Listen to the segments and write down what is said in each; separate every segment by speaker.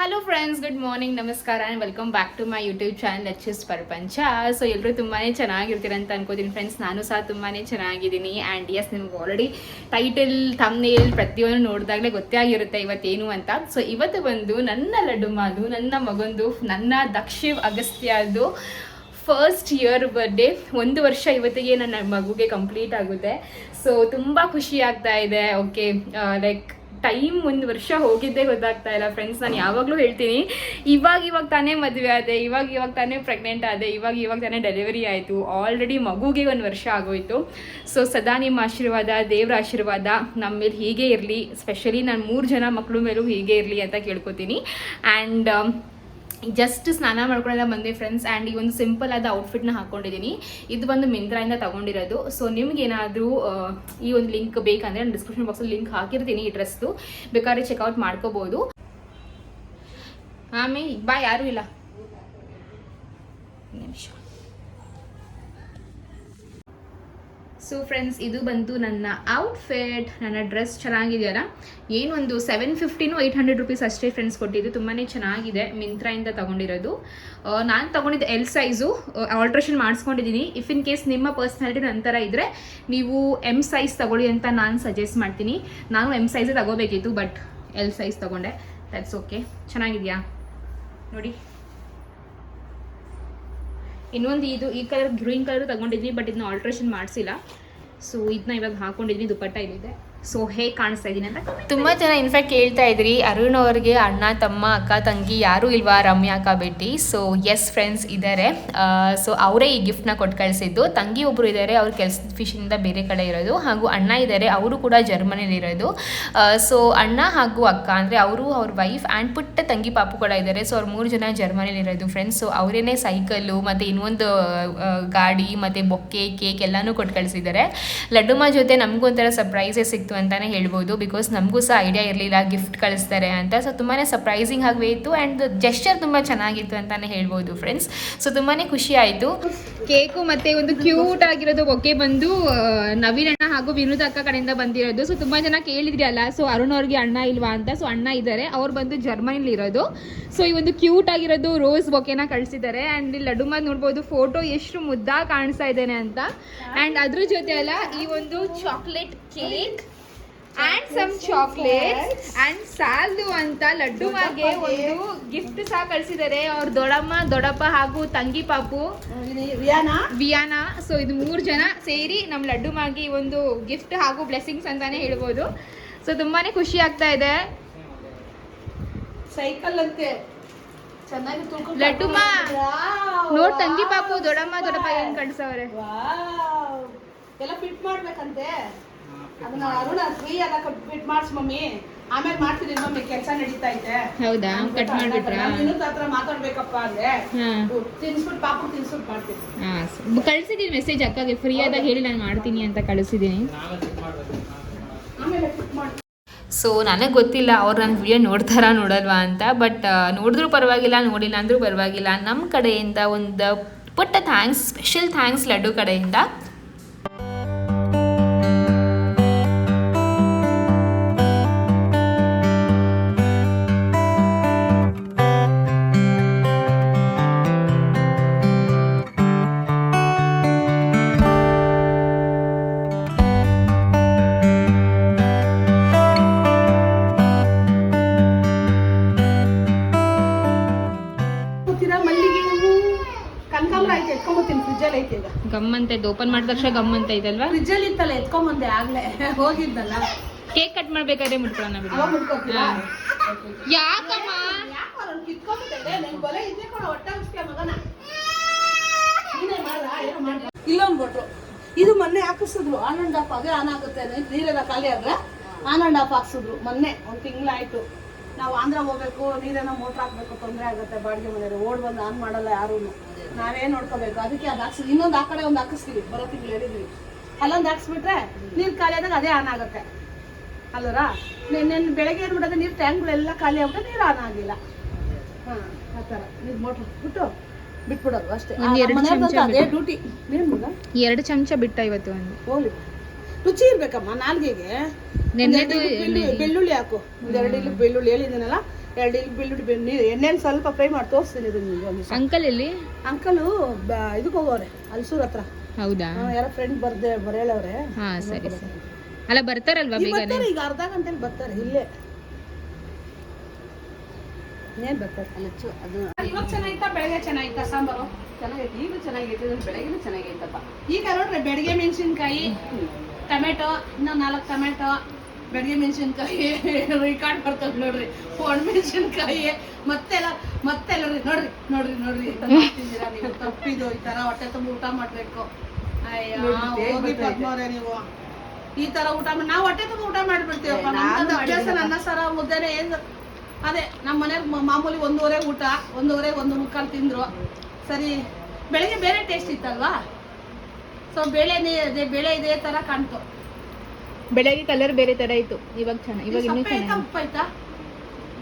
Speaker 1: Hello friends good morning namaskara and welcome back to my YouTube channel H S Prapancha so ಎಲ್ಲರೂ ತುಂಬಾ ಚೆನ್ನಾಗಿರ್ತೀರಂತ ಅನ್ಕೋತೀನಿ friends ನಾನು ಸಹ ತುಂಬಾ ಚೆನ್ನಾಗಿದ್ದೀನಿ. ಆ್ಯಂಡ್ ಎಸ್ ನಿಮ್ಗೆ ಆಲ್ರೆಡಿ ಟೈಟಲ್ ತಮ್ನೇಲ್ ಪ್ರತಿಯೊಂದು ನೋಡಿದಾಗಲೇ ಗೊತ್ತೇ ಆಗಿರುತ್ತೆ ಇವತ್ತೇನು ಅಂತ. ಸೊ ಇವತ್ತು ಬಂದು ನನ್ನ ಲಡ್ಡು ಮಾದು ನನ್ನ ಮಗಂದು, ನನ್ನ ದಕ್ಷಿವ್ ಅಗಸ್ತ್ಯದು ಫಸ್ಟ್ ಇಯರ್ ಬರ್ಡೇ ಒಂದು ವರ್ಷ ಇವತ್ತಿಗೆ ನನ್ನ ಮಗುಗೆ ಕಂಪ್ಲೀಟ್ ಆಗುತ್ತೆ. ಸೊ ತುಂಬ ಖುಷಿ ಆಗ್ತಾ ಇದೆ. ಓಕೆ ಲೈಕ್ ಟೈಮ್ ಒಂದು ವರ್ಷ ಹೋಗಿದ್ದೇ ಗೊತ್ತಾಗ್ತಾ ಇಲ್ಲ ಫ್ರೆಂಡ್ಸ್ ನಾನು ಯಾವಾಗಲೂ ಹೇಳ್ತೀನಿ, ಇವಾಗ ಇವಾಗ ತಾನೇ ಮದುವೆ ಆದೆ, ಇವಾಗ ಇವಾಗ ತಾನೇ ಪ್ರೆಗ್ನೆಂಟ್ ಆದೆ, ಇವಾಗ ಇವಾಗ ತಾನೇ ಡೆಲಿವರಿ ಆಯಿತು ಆಲ್ರೆಡಿ ಮಗುಗೆ ಒಂದು ವರ್ಷ ಆಗೋಯ್ತು. ಸೊ ಸದಾ ನಿಮ್ಮ ಆಶೀರ್ವಾದ, ದೇವರ ಆಶೀರ್ವಾದ ನಮ್ಮ ಮೇಲೆ ಹೀಗೆ ಇರಲಿ ಸ್ಪೆಷಲಿ ನಾನು ಮೂರು ಜನ ಮಕ್ಕಳ ಮೇಲೂ ಹೀಗೆ ಇರಲಿ ಅಂತ ಕೇಳ್ಕೊತೀನಿ. ಆ್ಯಂಡ್ ಜಸ್ಟ್ ಸ್ನಾನ ಮಾಡ್ಕೊಂಡೆಲ್ಲ ಬಂದೆ ಫ್ರೆಂಡ್ಸ್ ಆ್ಯಂಡ್ ಈ ಒಂದು ಸಿಂಪಲ್ ಆದ ಔಟ್ಫಿಟ್ನ ಹಾಕೊಂಡಿದ್ದೀನಿ. ಇದು ಬಂದು ಮಿಂತ್ರಾಯಿಂದ ತಗೊಂಡಿರೋದು. ಸೊ ನಿಮ್ಗೇನಾದರೂ ಈ ಒಂದು ಲಿಂಕ್ ಬೇಕಂದರೆ ನಾನು ಡಿಸ್ಕ್ರಿಪ್ಷನ್ ಬಾಕ್ಸಲ್ಲಿ ಲಿಂಕ್ ಹಾಕಿರ್ತೀನಿ ಈ ಡ್ರೆಸ್ದು ಬೇಕಾದ್ರೆ ಚೆಕ್ಔಟ್ ಮಾಡ್ಕೋಬೋದು. ಆಮೇಲೆ ಬಾಯ್ ಯಾರೂ ಇಲ್ಲ. ನಿಮಿಷ. ಸೊ ಫ್ರೆಂಡ್ಸ್ ಇದು ಬಂತು ನನ್ನ ಔಟ್ಫಿಟ್ ನನ್ನ ಡ್ರೆಸ್ ಚೆನ್ನಾಗಿದೆಯಲ್ಲ? ಏನೊಂದು ಸೆವೆನ್ ಫಿಫ್ಟಿನೂ ಏಯ್ಟ್ ಹಂಡ್ರೆಡ್ ರುಪೀಸ್ ಅಷ್ಟೇ ಫ್ರೆಂಡ್ಸ್ ಕೊಟ್ಟಿದ್ದು. ತುಂಬಾ ಚೆನ್ನಾಗಿದೆ, ಮಿಂತ್ರಾಯಿಂದ ತಗೊಂಡಿರೋದು. ನಾನು ತಗೊಂಡಿದ್ದು ಎಲ್ ಸೈಜು ಆಲ್ಟ್ರೇಷನ್ ಮಾಡಿಸ್ಕೊಂಡಿದ್ದೀನಿ ಇಫ್ ಇನ್ ಕೇಸ್ ನಿಮ್ಮ ಪರ್ಸ್ನಾಲಿಟಿ ನಂತರ ಇದ್ದರೆ ನೀವು ಎಂ ಸೈಜ್ ತಗೊಳ್ಳಿ ಅಂತ ನಾನು ಸಜೆಸ್ಟ್ ಮಾಡ್ತೀನಿ. ನಾನು ಎಂ ಸೈಜೇ ತಗೋಬೇಕಿತ್ತು ಬಟ್ ಎಲ್ ಸೈಜ್ ತಗೊಂಡೆ. ದಟ್ಸ್ ಓಕೆ ಚೆನ್ನಾಗಿದೆಯಾ? ನೋಡಿ. ಇನ್ನೊಂದು ಇದು, ಈ ಕಲರ್ ಗ್ರೀನ್ ಕಲರ್ ತಗೊಂಡಿದ್ವಿ ಬಟ್ ಇದನ್ನ ಆಲ್ಟ್ರೇಷನ್ ಮಾಡಿಸಿಲ್ಲ. ಸೊ ಇದನ್ನ ಇವಾಗ ಹಾಕೊಂಡಿದ್ವಿ ದುಪ್ಪಟ್ಟ ಇಲ್ಲಿದೆ. ಸೊ ಹೇಗೆ ಕಾಣಿಸ್ತಾ ಇದ್ದೀನಿ ಅಂತ ತುಂಬ ಜನ ಇನ್ಫ್ಯಾಕ್ಟ್ ಕೇಳ್ತಾ ಇದ್ರಿ. ಅರುಣ್ ಅವ್ರಿಗೆ ಅಣ್ಣ ತಮ್ಮ ಅಕ್ಕ ತಂಗಿ ಯಾರು ಇಲ್ವಾ? ರಮ್ಯಾ ಅಕ್ಕ ಭೇಟಿ ಸೊ ಎಸ್ ಫ್ರೆಂಡ್ಸ್ ಇದ್ದಾರೆ ಸೊ ಅವರೇ ಈ ಗಿಫ್ಟ್ನ ಕೊಟ್ಟು ಕಳಿಸಿದ್ದು. ತಂಗಿ ಒಬ್ಬರು ಇದ್ದಾರೆ ಅವ್ರು ಕೆಲಸದ ಫಿಶಿಂದ ಬೇರೆ ಕಡೆ ಇರೋದು. ಹಾಗೂ ಅಣ್ಣ ಇದ್ದಾರೆ ಅವರು ಕೂಡ ಜರ್ಮನಿಲಿ ಇರೋದು. ಸೊ ಅಣ್ಣ ಹಾಗೂ ಅಕ್ಕ ಅಂದರೆ ಅವರು ಅವ್ರ ವೈಫ್ ಆ್ಯಂಡ್ ಪುಟ್ಟ ತಂಗಿ ಪಾಪು ಕೂಡ ಇದ್ದಾರೆ ಸೊ ಅವ್ರು ಮೂರು ಜನ ಜರ್ಮನಿಲಿ ಇರೋದು ಫ್ರೆಂಡ್ಸ್ ಸೊ ಅವರೇನೆ ಸೈಕಲ್ಲು ಮತ್ತು ಇನ್ನೊಂದು ಗಾಡಿ ಮತ್ತು ಬೊಕ್ಕೆ ಕೇಕ್ ಎಲ್ಲನೂ ಕೊಟ್ಟು ಕಳಿಸಿದ್ದಾರೆ. ಲಡ್ಡುಮ ಜೊತೆ ನಮಗೂ ಒಂಥರ ಸರ್ಪ್ರೈಸೇ ಸಿಕ್ತು ಅಂತಾನೆ ಹೇಳ್ಬೋದು ಬಿಕಾಸ್ ನಮಗೂ ಸಹ ಐಡಿಯಾ ಇರಲಿಲ್ಲ ಗಿಫ್ಟ್ ಕಳಿಸ್ತಾರೆ ಅಂತ. ಸೊ ತುಂಬಾ ಸರ್ಪ್ರೈಸಿಂಗ್ ಆಗಿ ಇತ್ತು ಆ್ಯಂಡ್ ಜೆಸ್ಚರ್ ತುಂಬ ಚೆನ್ನಾಗಿತ್ತು ಅಂತಾನೆ ಹೇಳ್ಬೋದು ಫ್ರೆಂಡ್ಸ್ ಸೊ ತುಂಬಾ ಖುಷಿ ಆಯಿತು. ಕೇಕು ಮತ್ತು ಒಂದು ಕ್ಯೂಟ್ ಆಗಿರೋದು ಬೊಕ್ಕೆ ಬಂದು ನವೀನ್ ಅಣ್ಣ ಹಾಗೂ ವಿನೋದ್ ಅಕ್ಕ ಕಡೆಯಿಂದ ಬಂದಿರೋದು. ಸೊ ತುಂಬಾ ಜನ ಕೇಳಿದ್ರಿ ಅಲ್ಲ ಸೊ ಅರುಣ್ ಅವ್ರಿಗೆ ಅಣ್ಣ ಇಲ್ವಾ ಅಂತ. ಸೊ ಅಣ್ಣ ಇದ್ದಾರೆ, ಅವ್ರು ಬಂದು ಜರ್ಮನಿಲಿ ಇರೋದು ಸೊ ಈ ಒಂದು ಕ್ಯೂಟ್ ಆಗಿರೋದು ರೋಸ್ ಬೊಕೆನ ಕಳಿಸಿದ್ದಾರೆ. ಆ್ಯಂಡ್ ಇಲ್ಲಿ ಮಾತು ನೋಡ್ಬೋದು ಫೋಟೋ ಎಷ್ಟು ಮುದ್ದಾಗಿ ಕಾಣಿಸ್ತಾ ಇದ್ದೇನೆ ಅಂತ. ಆ್ಯಂಡ್ ಅದ್ರ ಜೊತೆ ಅಲ್ಲ, ಈ ಒಂದು chocolate cake and some chocolate and ಸಾಲ್ದು ಅಂತ ಲಡ್ಡು ಮಾಗೆ ಒಂದು ಗಿಫ್ಟ್ ಸಹ ಕಳಿಸಿದ್ದಾರೆ ಅವ್ರ ದೊಡಮ್ಮ ದೊಡಪ್ಪ ಹಾಗೂ ತಂಗಿ ಪಾಪು.
Speaker 2: ವಿಯಾನಾ?
Speaker 1: ವಿಯಾನಾ. ಸೊ ಇದು ಮೂರು ಜನ ಸೇರಿ ನಮ್ಮ ಲಡ್ಡು ಮಾಗಿ ಒಂದು ಗಿಫ್ಟ್ ಹಾಗೂ ಬ್ಲೆಸ್ಸಿಂಗ್ಸ್ ಅಂತಾನೆ ಹೇಳ್ಬೋದು. ಸೊ ತುಂಬಾನೇ ಖುಷಿ ಆಗ್ತಾ ಇದೆ.
Speaker 2: ಸೈಕಲ್ ಅಂತೆ.
Speaker 1: ಲಡ್ಡುಮ್ಮ. ನೋಡ್ ತಂಗಿ ಪಾಪು ದೊಡಮ್ಮ ದೊಡಪ್ಪ ಏನ್ ಕಳ್ಸವ್ರೆ.
Speaker 2: ಎಲ್ಲ ಫಿಟ್ ಮಾಡ್ಬೇಕಂತೆ? ಅದನ್ನ ಅರುಣ ಫ್ರೀ ಎಲ್ಲ ಫಿಟ್ ಮಾಡ್ಸ್ ಮಮ್ಮಿ. ಆಮೇಲೆ ಮಾಡ್ತೀನಿ ಮಮ್ಮಿ ಕೆಲಸ ನಡೀತಾ ಐತೆ
Speaker 1: ಹೌದಾ ಕಟ್ ಮಾಡ್ಬಿಟ್ರಾ
Speaker 2: ಇನ್ನೊಂದು ಹತ್ರ ಮಾತಾಡ್ಬೇಕಪ್ಪ ಅಂದ್ರೆ
Speaker 1: ಹಾ.
Speaker 2: ತಿನ್ಸ್ಬಿಟ್ಟು ಪಾಪು ತಿನ್ಸ್ಬಿಟ್ಟು ಮಾಡ್ತೀನಿ.
Speaker 1: ಹಾ ಸ- ಕಳ್ಸಿದೀನಿ ಮೆಸೇಜ್ ಅಕ್ಕಗೆ ಫ್ರೀ ಆದಾಗ ಹೇಳಿ ನಾನು ಮಾಡ್ತೀನಿ ಅಂತ ಕಳಿಸಿದ್ದೀನಿ
Speaker 2: ಆಮೇಲೆ ಫಿಟ್ ಮಾಡಿ.
Speaker 1: ಸೊ ನನಗೆ ಗೊತ್ತಿಲ್ಲ ಅವ್ರು ನನ್ನ ವಿಡಿಯೋ ನೋಡ್ತಾರ ನೋಡಲ್ವಾ ಅಂತ ಬಟ್ ನೋಡಿದ್ರು ಪರವಾಗಿಲ್ಲ ನೋಡಿಲ್ಲ ಅಂದರೂ ಪರವಾಗಿಲ್ಲ. ನಮ್ಮ ಕಡೆಯಿಂದ ಒಂದು ಪುಟ್ಟ ಥ್ಯಾಂಕ್ಸ್ ಸ್ಪೆಷಲ್ ಥ್ಯಾಂಕ್ಸ್ ಲಡ್ಡು ಕಡೆಯಿಂದ ಇದು ಓಪನ್ ಮಾಡಿದ ತಕ್ಷಣ ಗಮ್ ಅಂತ ಇದಲ್ವಾ
Speaker 2: ಫ್ರಿಜ್ಜಲ್ಲಿ ಇತ್ತಲ್ಲ ಎತ್ಕೊಂಬಂದೆ ಆಗ್ಲೇ. ಹೋಗಿದ್ದಲ್ಲ.
Speaker 1: ಕೇಕ್ ಕಟ್ ಮಾಡ್ಬೇಕಾದ್ರೆ ಮುಟ್ಕೊಳ್ಳೋಣ ಬಿಡು.
Speaker 2: ಅವಾಗ
Speaker 1: ಯಾಕಮ್ಮ?
Speaker 2: ಯಾಕೋ ಅವ್ರನ್ನ ನಿನ್ ಹೊಟ್ಟೆ ಮಗನ? ನೀನೇ ಏನೋ ಇಲ್ಲೊಂದ್ ಇದು ಮೊನ್ನೆ ಹಾಕಿಸಿದ್ರು. ಆನ್ ಅಂಡ್ ಆಫ್ ಆಗಿ ಆನ್ ಆಗುತ್ತೆ. ಅಂತ ನೀರೆಲ್ಲ ಖಾಲಿ ಆದ್ರೆ ಆನ್ ಅಂಡ್ ಆಫ್ ಹಾಕ್ಸಿದ್ರು. ಮೊನ್ನೆ ಒಂದ್ ತಿಂಗಳಾಯ್ತು. ನಾವು ಆಂಧ್ರ ಹೋಗ್ಬೇಕು ನೀರೇನೋ ಮೋಟ್ರ್ ಹಾಕ್ಬೇಕು ತೊಂದರೆ ಆಗುತ್ತೆ ಬಾಡಿಗೆ ಮನೆಯಲ್ಲಿ. ಓಡ್ ಬಂದು ಆನ್ ಮಾಡಲ್ಲ ಯಾರೂ ನಾವೇ ನೋಡ್ಕೋಬೇಕು. ಅದಕ್ಕೆ ಅದು ಹಾಕ್ಸಿ ಇನ್ನೊಂದು ಆ ಕಡೆ ಒಂದು ಹಾಕಿಸ್ತೀವಿ. ಬರೋ ತಿಂಗಳು ಹೇಳಿದ್ವಿ. ಅಲ್ಲೊಂದು ಹಾಕ್ಸ್ಬಿಟ್ರೆ ನೀರು ಖಾಲಿ ಆದಾಗ ಅದೇ ಆನ್ ಆಗುತ್ತೆ. ಅಲ್ಲರ? ನೆನ್ನೆ ಬೆಳಗ್ಗೆ ಏನು ಬಿಡೋದು ನೀರು ಟ್ಯಾಂಕ್ಗಳೆಲ್ಲ ಖಾಲಿ ಆಗ್ಬಿಟ್ಟು ನೀರು ಆನ್ ಆಗಿಲ್ಲ. ಹಾಂ ಆ ಥರ. ನೀರು ಮೋಟ್ರ್ ಬಿಟ್ಟು ಬಿಟ್ಬಿಡೋದು ಅಷ್ಟೇ. ಅದೇ ಡ್ಯೂಟಿ ಏನು
Speaker 1: ಎರಡು ಚಮಚ ಬಿಟ್ಟ ಇವತ್ತು ಒಂದು.
Speaker 2: ಹೋಗ್ಲಿ. ರುಚಿ ಇರ್ಬೇಕಮ್ಮ ನಾಲ್ಗೆಗೆ.
Speaker 1: ನೆನ್ನೆದು
Speaker 2: ಬೆಳ್ಳುಳ್ಳಿ ಬೆಳ್ಳುಳ್ಳಿ ಹಾಕು. ಒಂದ್ ಎರಡು ಇಲ್ಲಿ ಬೆಳ್ಳುಳ್ಳಿ ಹೇಳಿದ್ದೀನಲ್ಲ ಎರಡು ಇಲ್ಲಿ ಬೆಳ್ಳುಳ್ಳಿ ಎಣ್ಣೆ ಎಣ್ಣೆನ ಸ್ವಲ್ಪ ಫ್ರೈ ಮಾಡಿ ತೋರಿಸ್ತೀನಿ ಇದು ನಿಮ್ಗೆ ಒಂದು
Speaker 1: ಅಂಕಲ್ ಎಲ್ಲಿ?
Speaker 2: ಅಂಕಲು ಇದಕ್ಕೆ ಹೋಗೋರೆ ಅಲ್ಸೂರ್ ಹತ್ರ.
Speaker 1: ಹೌದಾ?
Speaker 2: ಯಾರೋ ಫ್ರೆಂಡ್ ಬರ್ದೆ ಬರೇಳವ್ರೆ
Speaker 1: ಹಾ ಸರಿ ಸರಿ. ಅಲ್ಲ ಬರ್ತಾರಲ್ವಾ
Speaker 2: ಈಗ
Speaker 1: ಬೇಗನೆ?
Speaker 2: ಬರ್ತಾರೆ ಈಗ ಅರ್ಧ ಗಂಟೆಲಿ ಬರ್ತಾರೆ ಇಲ್ಲೇ. ಇನ್ನೇನ್ ಬರ್ತಾರೆ? ಅದು ಇವಾಗ ಚೆನ್ನಾಗಿತ್ತಾ? ಬೆಳಗ್ಗೆ ಚೆನ್ನಾಗಿತ್ತಾ? ಸಾಂಬಾರು?
Speaker 3: ಚೆನ್ನಾಗೈತೆ ಈಗಲೂ ಚೆನ್ನಾಗೈತೆ ಬೆಳಗ್ಗೆನೂ ಚೆನ್ನಾಗೈತಪ್ಪ.
Speaker 2: ಈಗ ನೋಡ್ರಿ ಬೆಳಗ್ಗೆ ಮೆಣಸಿನ್ಕಾಯಿ. ಟೊಮೆಟೊ ಇನ್ನೂ ನಾಲ್ಕು ಟೊಮೆಟೊ ಬೆಳಗ್ಗೆ ಮೆಣಸಿನ್ಕಾಯಿ ರಿಕಾರ್ಡ್ ಬರ್ತದೆ ನೋಡ್ರಿ. ಒಣ ಮೆಣಸಿನ್ಕಾಯಿ ಮತ್ತೆಲ್ಲ ಮತ್ತೆಲ್ಲ ನೋಡ್ರಿ ನೋಡ್ರಿ ನೋಡ್ರಿ ಮಾಡ್ತಿದ್ದೀರಾ ನೀವು? ತಪ್ಪಿದು ಈ ತರ ಹೊಟ್ಟೆ ತುಂಬ ಊಟ ಮಾಡ್ಬೇಕು. ಅಯ್ಯೋ ನೀವು. ಈ ತರ ಊಟ ಮಾಡಿ ನಾವು ಹೊಟ್ಟೆ ತುಂಬ ಊಟ ಮಾಡ್ಬಿಡ್ತೀವಪ್ಪ. ನಮ್ದು ಅಭ್ಯಾಸ ನನ್ನ ಸರ ಮುದ್ದೆನೆ ಏನ್ ಅದೇ ನಮ್ಮ ಮನೆಗೆ ಮಾಮೂಲಿ ಒಂದೂವರೆ ಊಟ ಒಂದೂವರೆ ಒಂದು ಮುಕ್ಕಾಲು ತಿಂದ್ರು. ಸರಿ ಬೆಳಿಗ್ಗೆ ಬೇರೆ ಟೇಸ್ಟ್ ಇತ್ತಲ್ವಾ? ಸೊ ಬೆಳೆ ಅದೇ ಬೇಳೆ ಇದೇ ತರ ಕಾಣ್ತು.
Speaker 1: ಬೆಳೆಗೆ ಕಲರ್ ಬೇರೆ ತರ ಇತ್ತು. ಇವಾಗ ಚೆನ್ನಾಗಿ ಇವಾಗ ಇನ್ನೂ ಚೆನ್ನಾಗಿ
Speaker 2: ಉಪ್ಪು ಆಯ್ತಾ.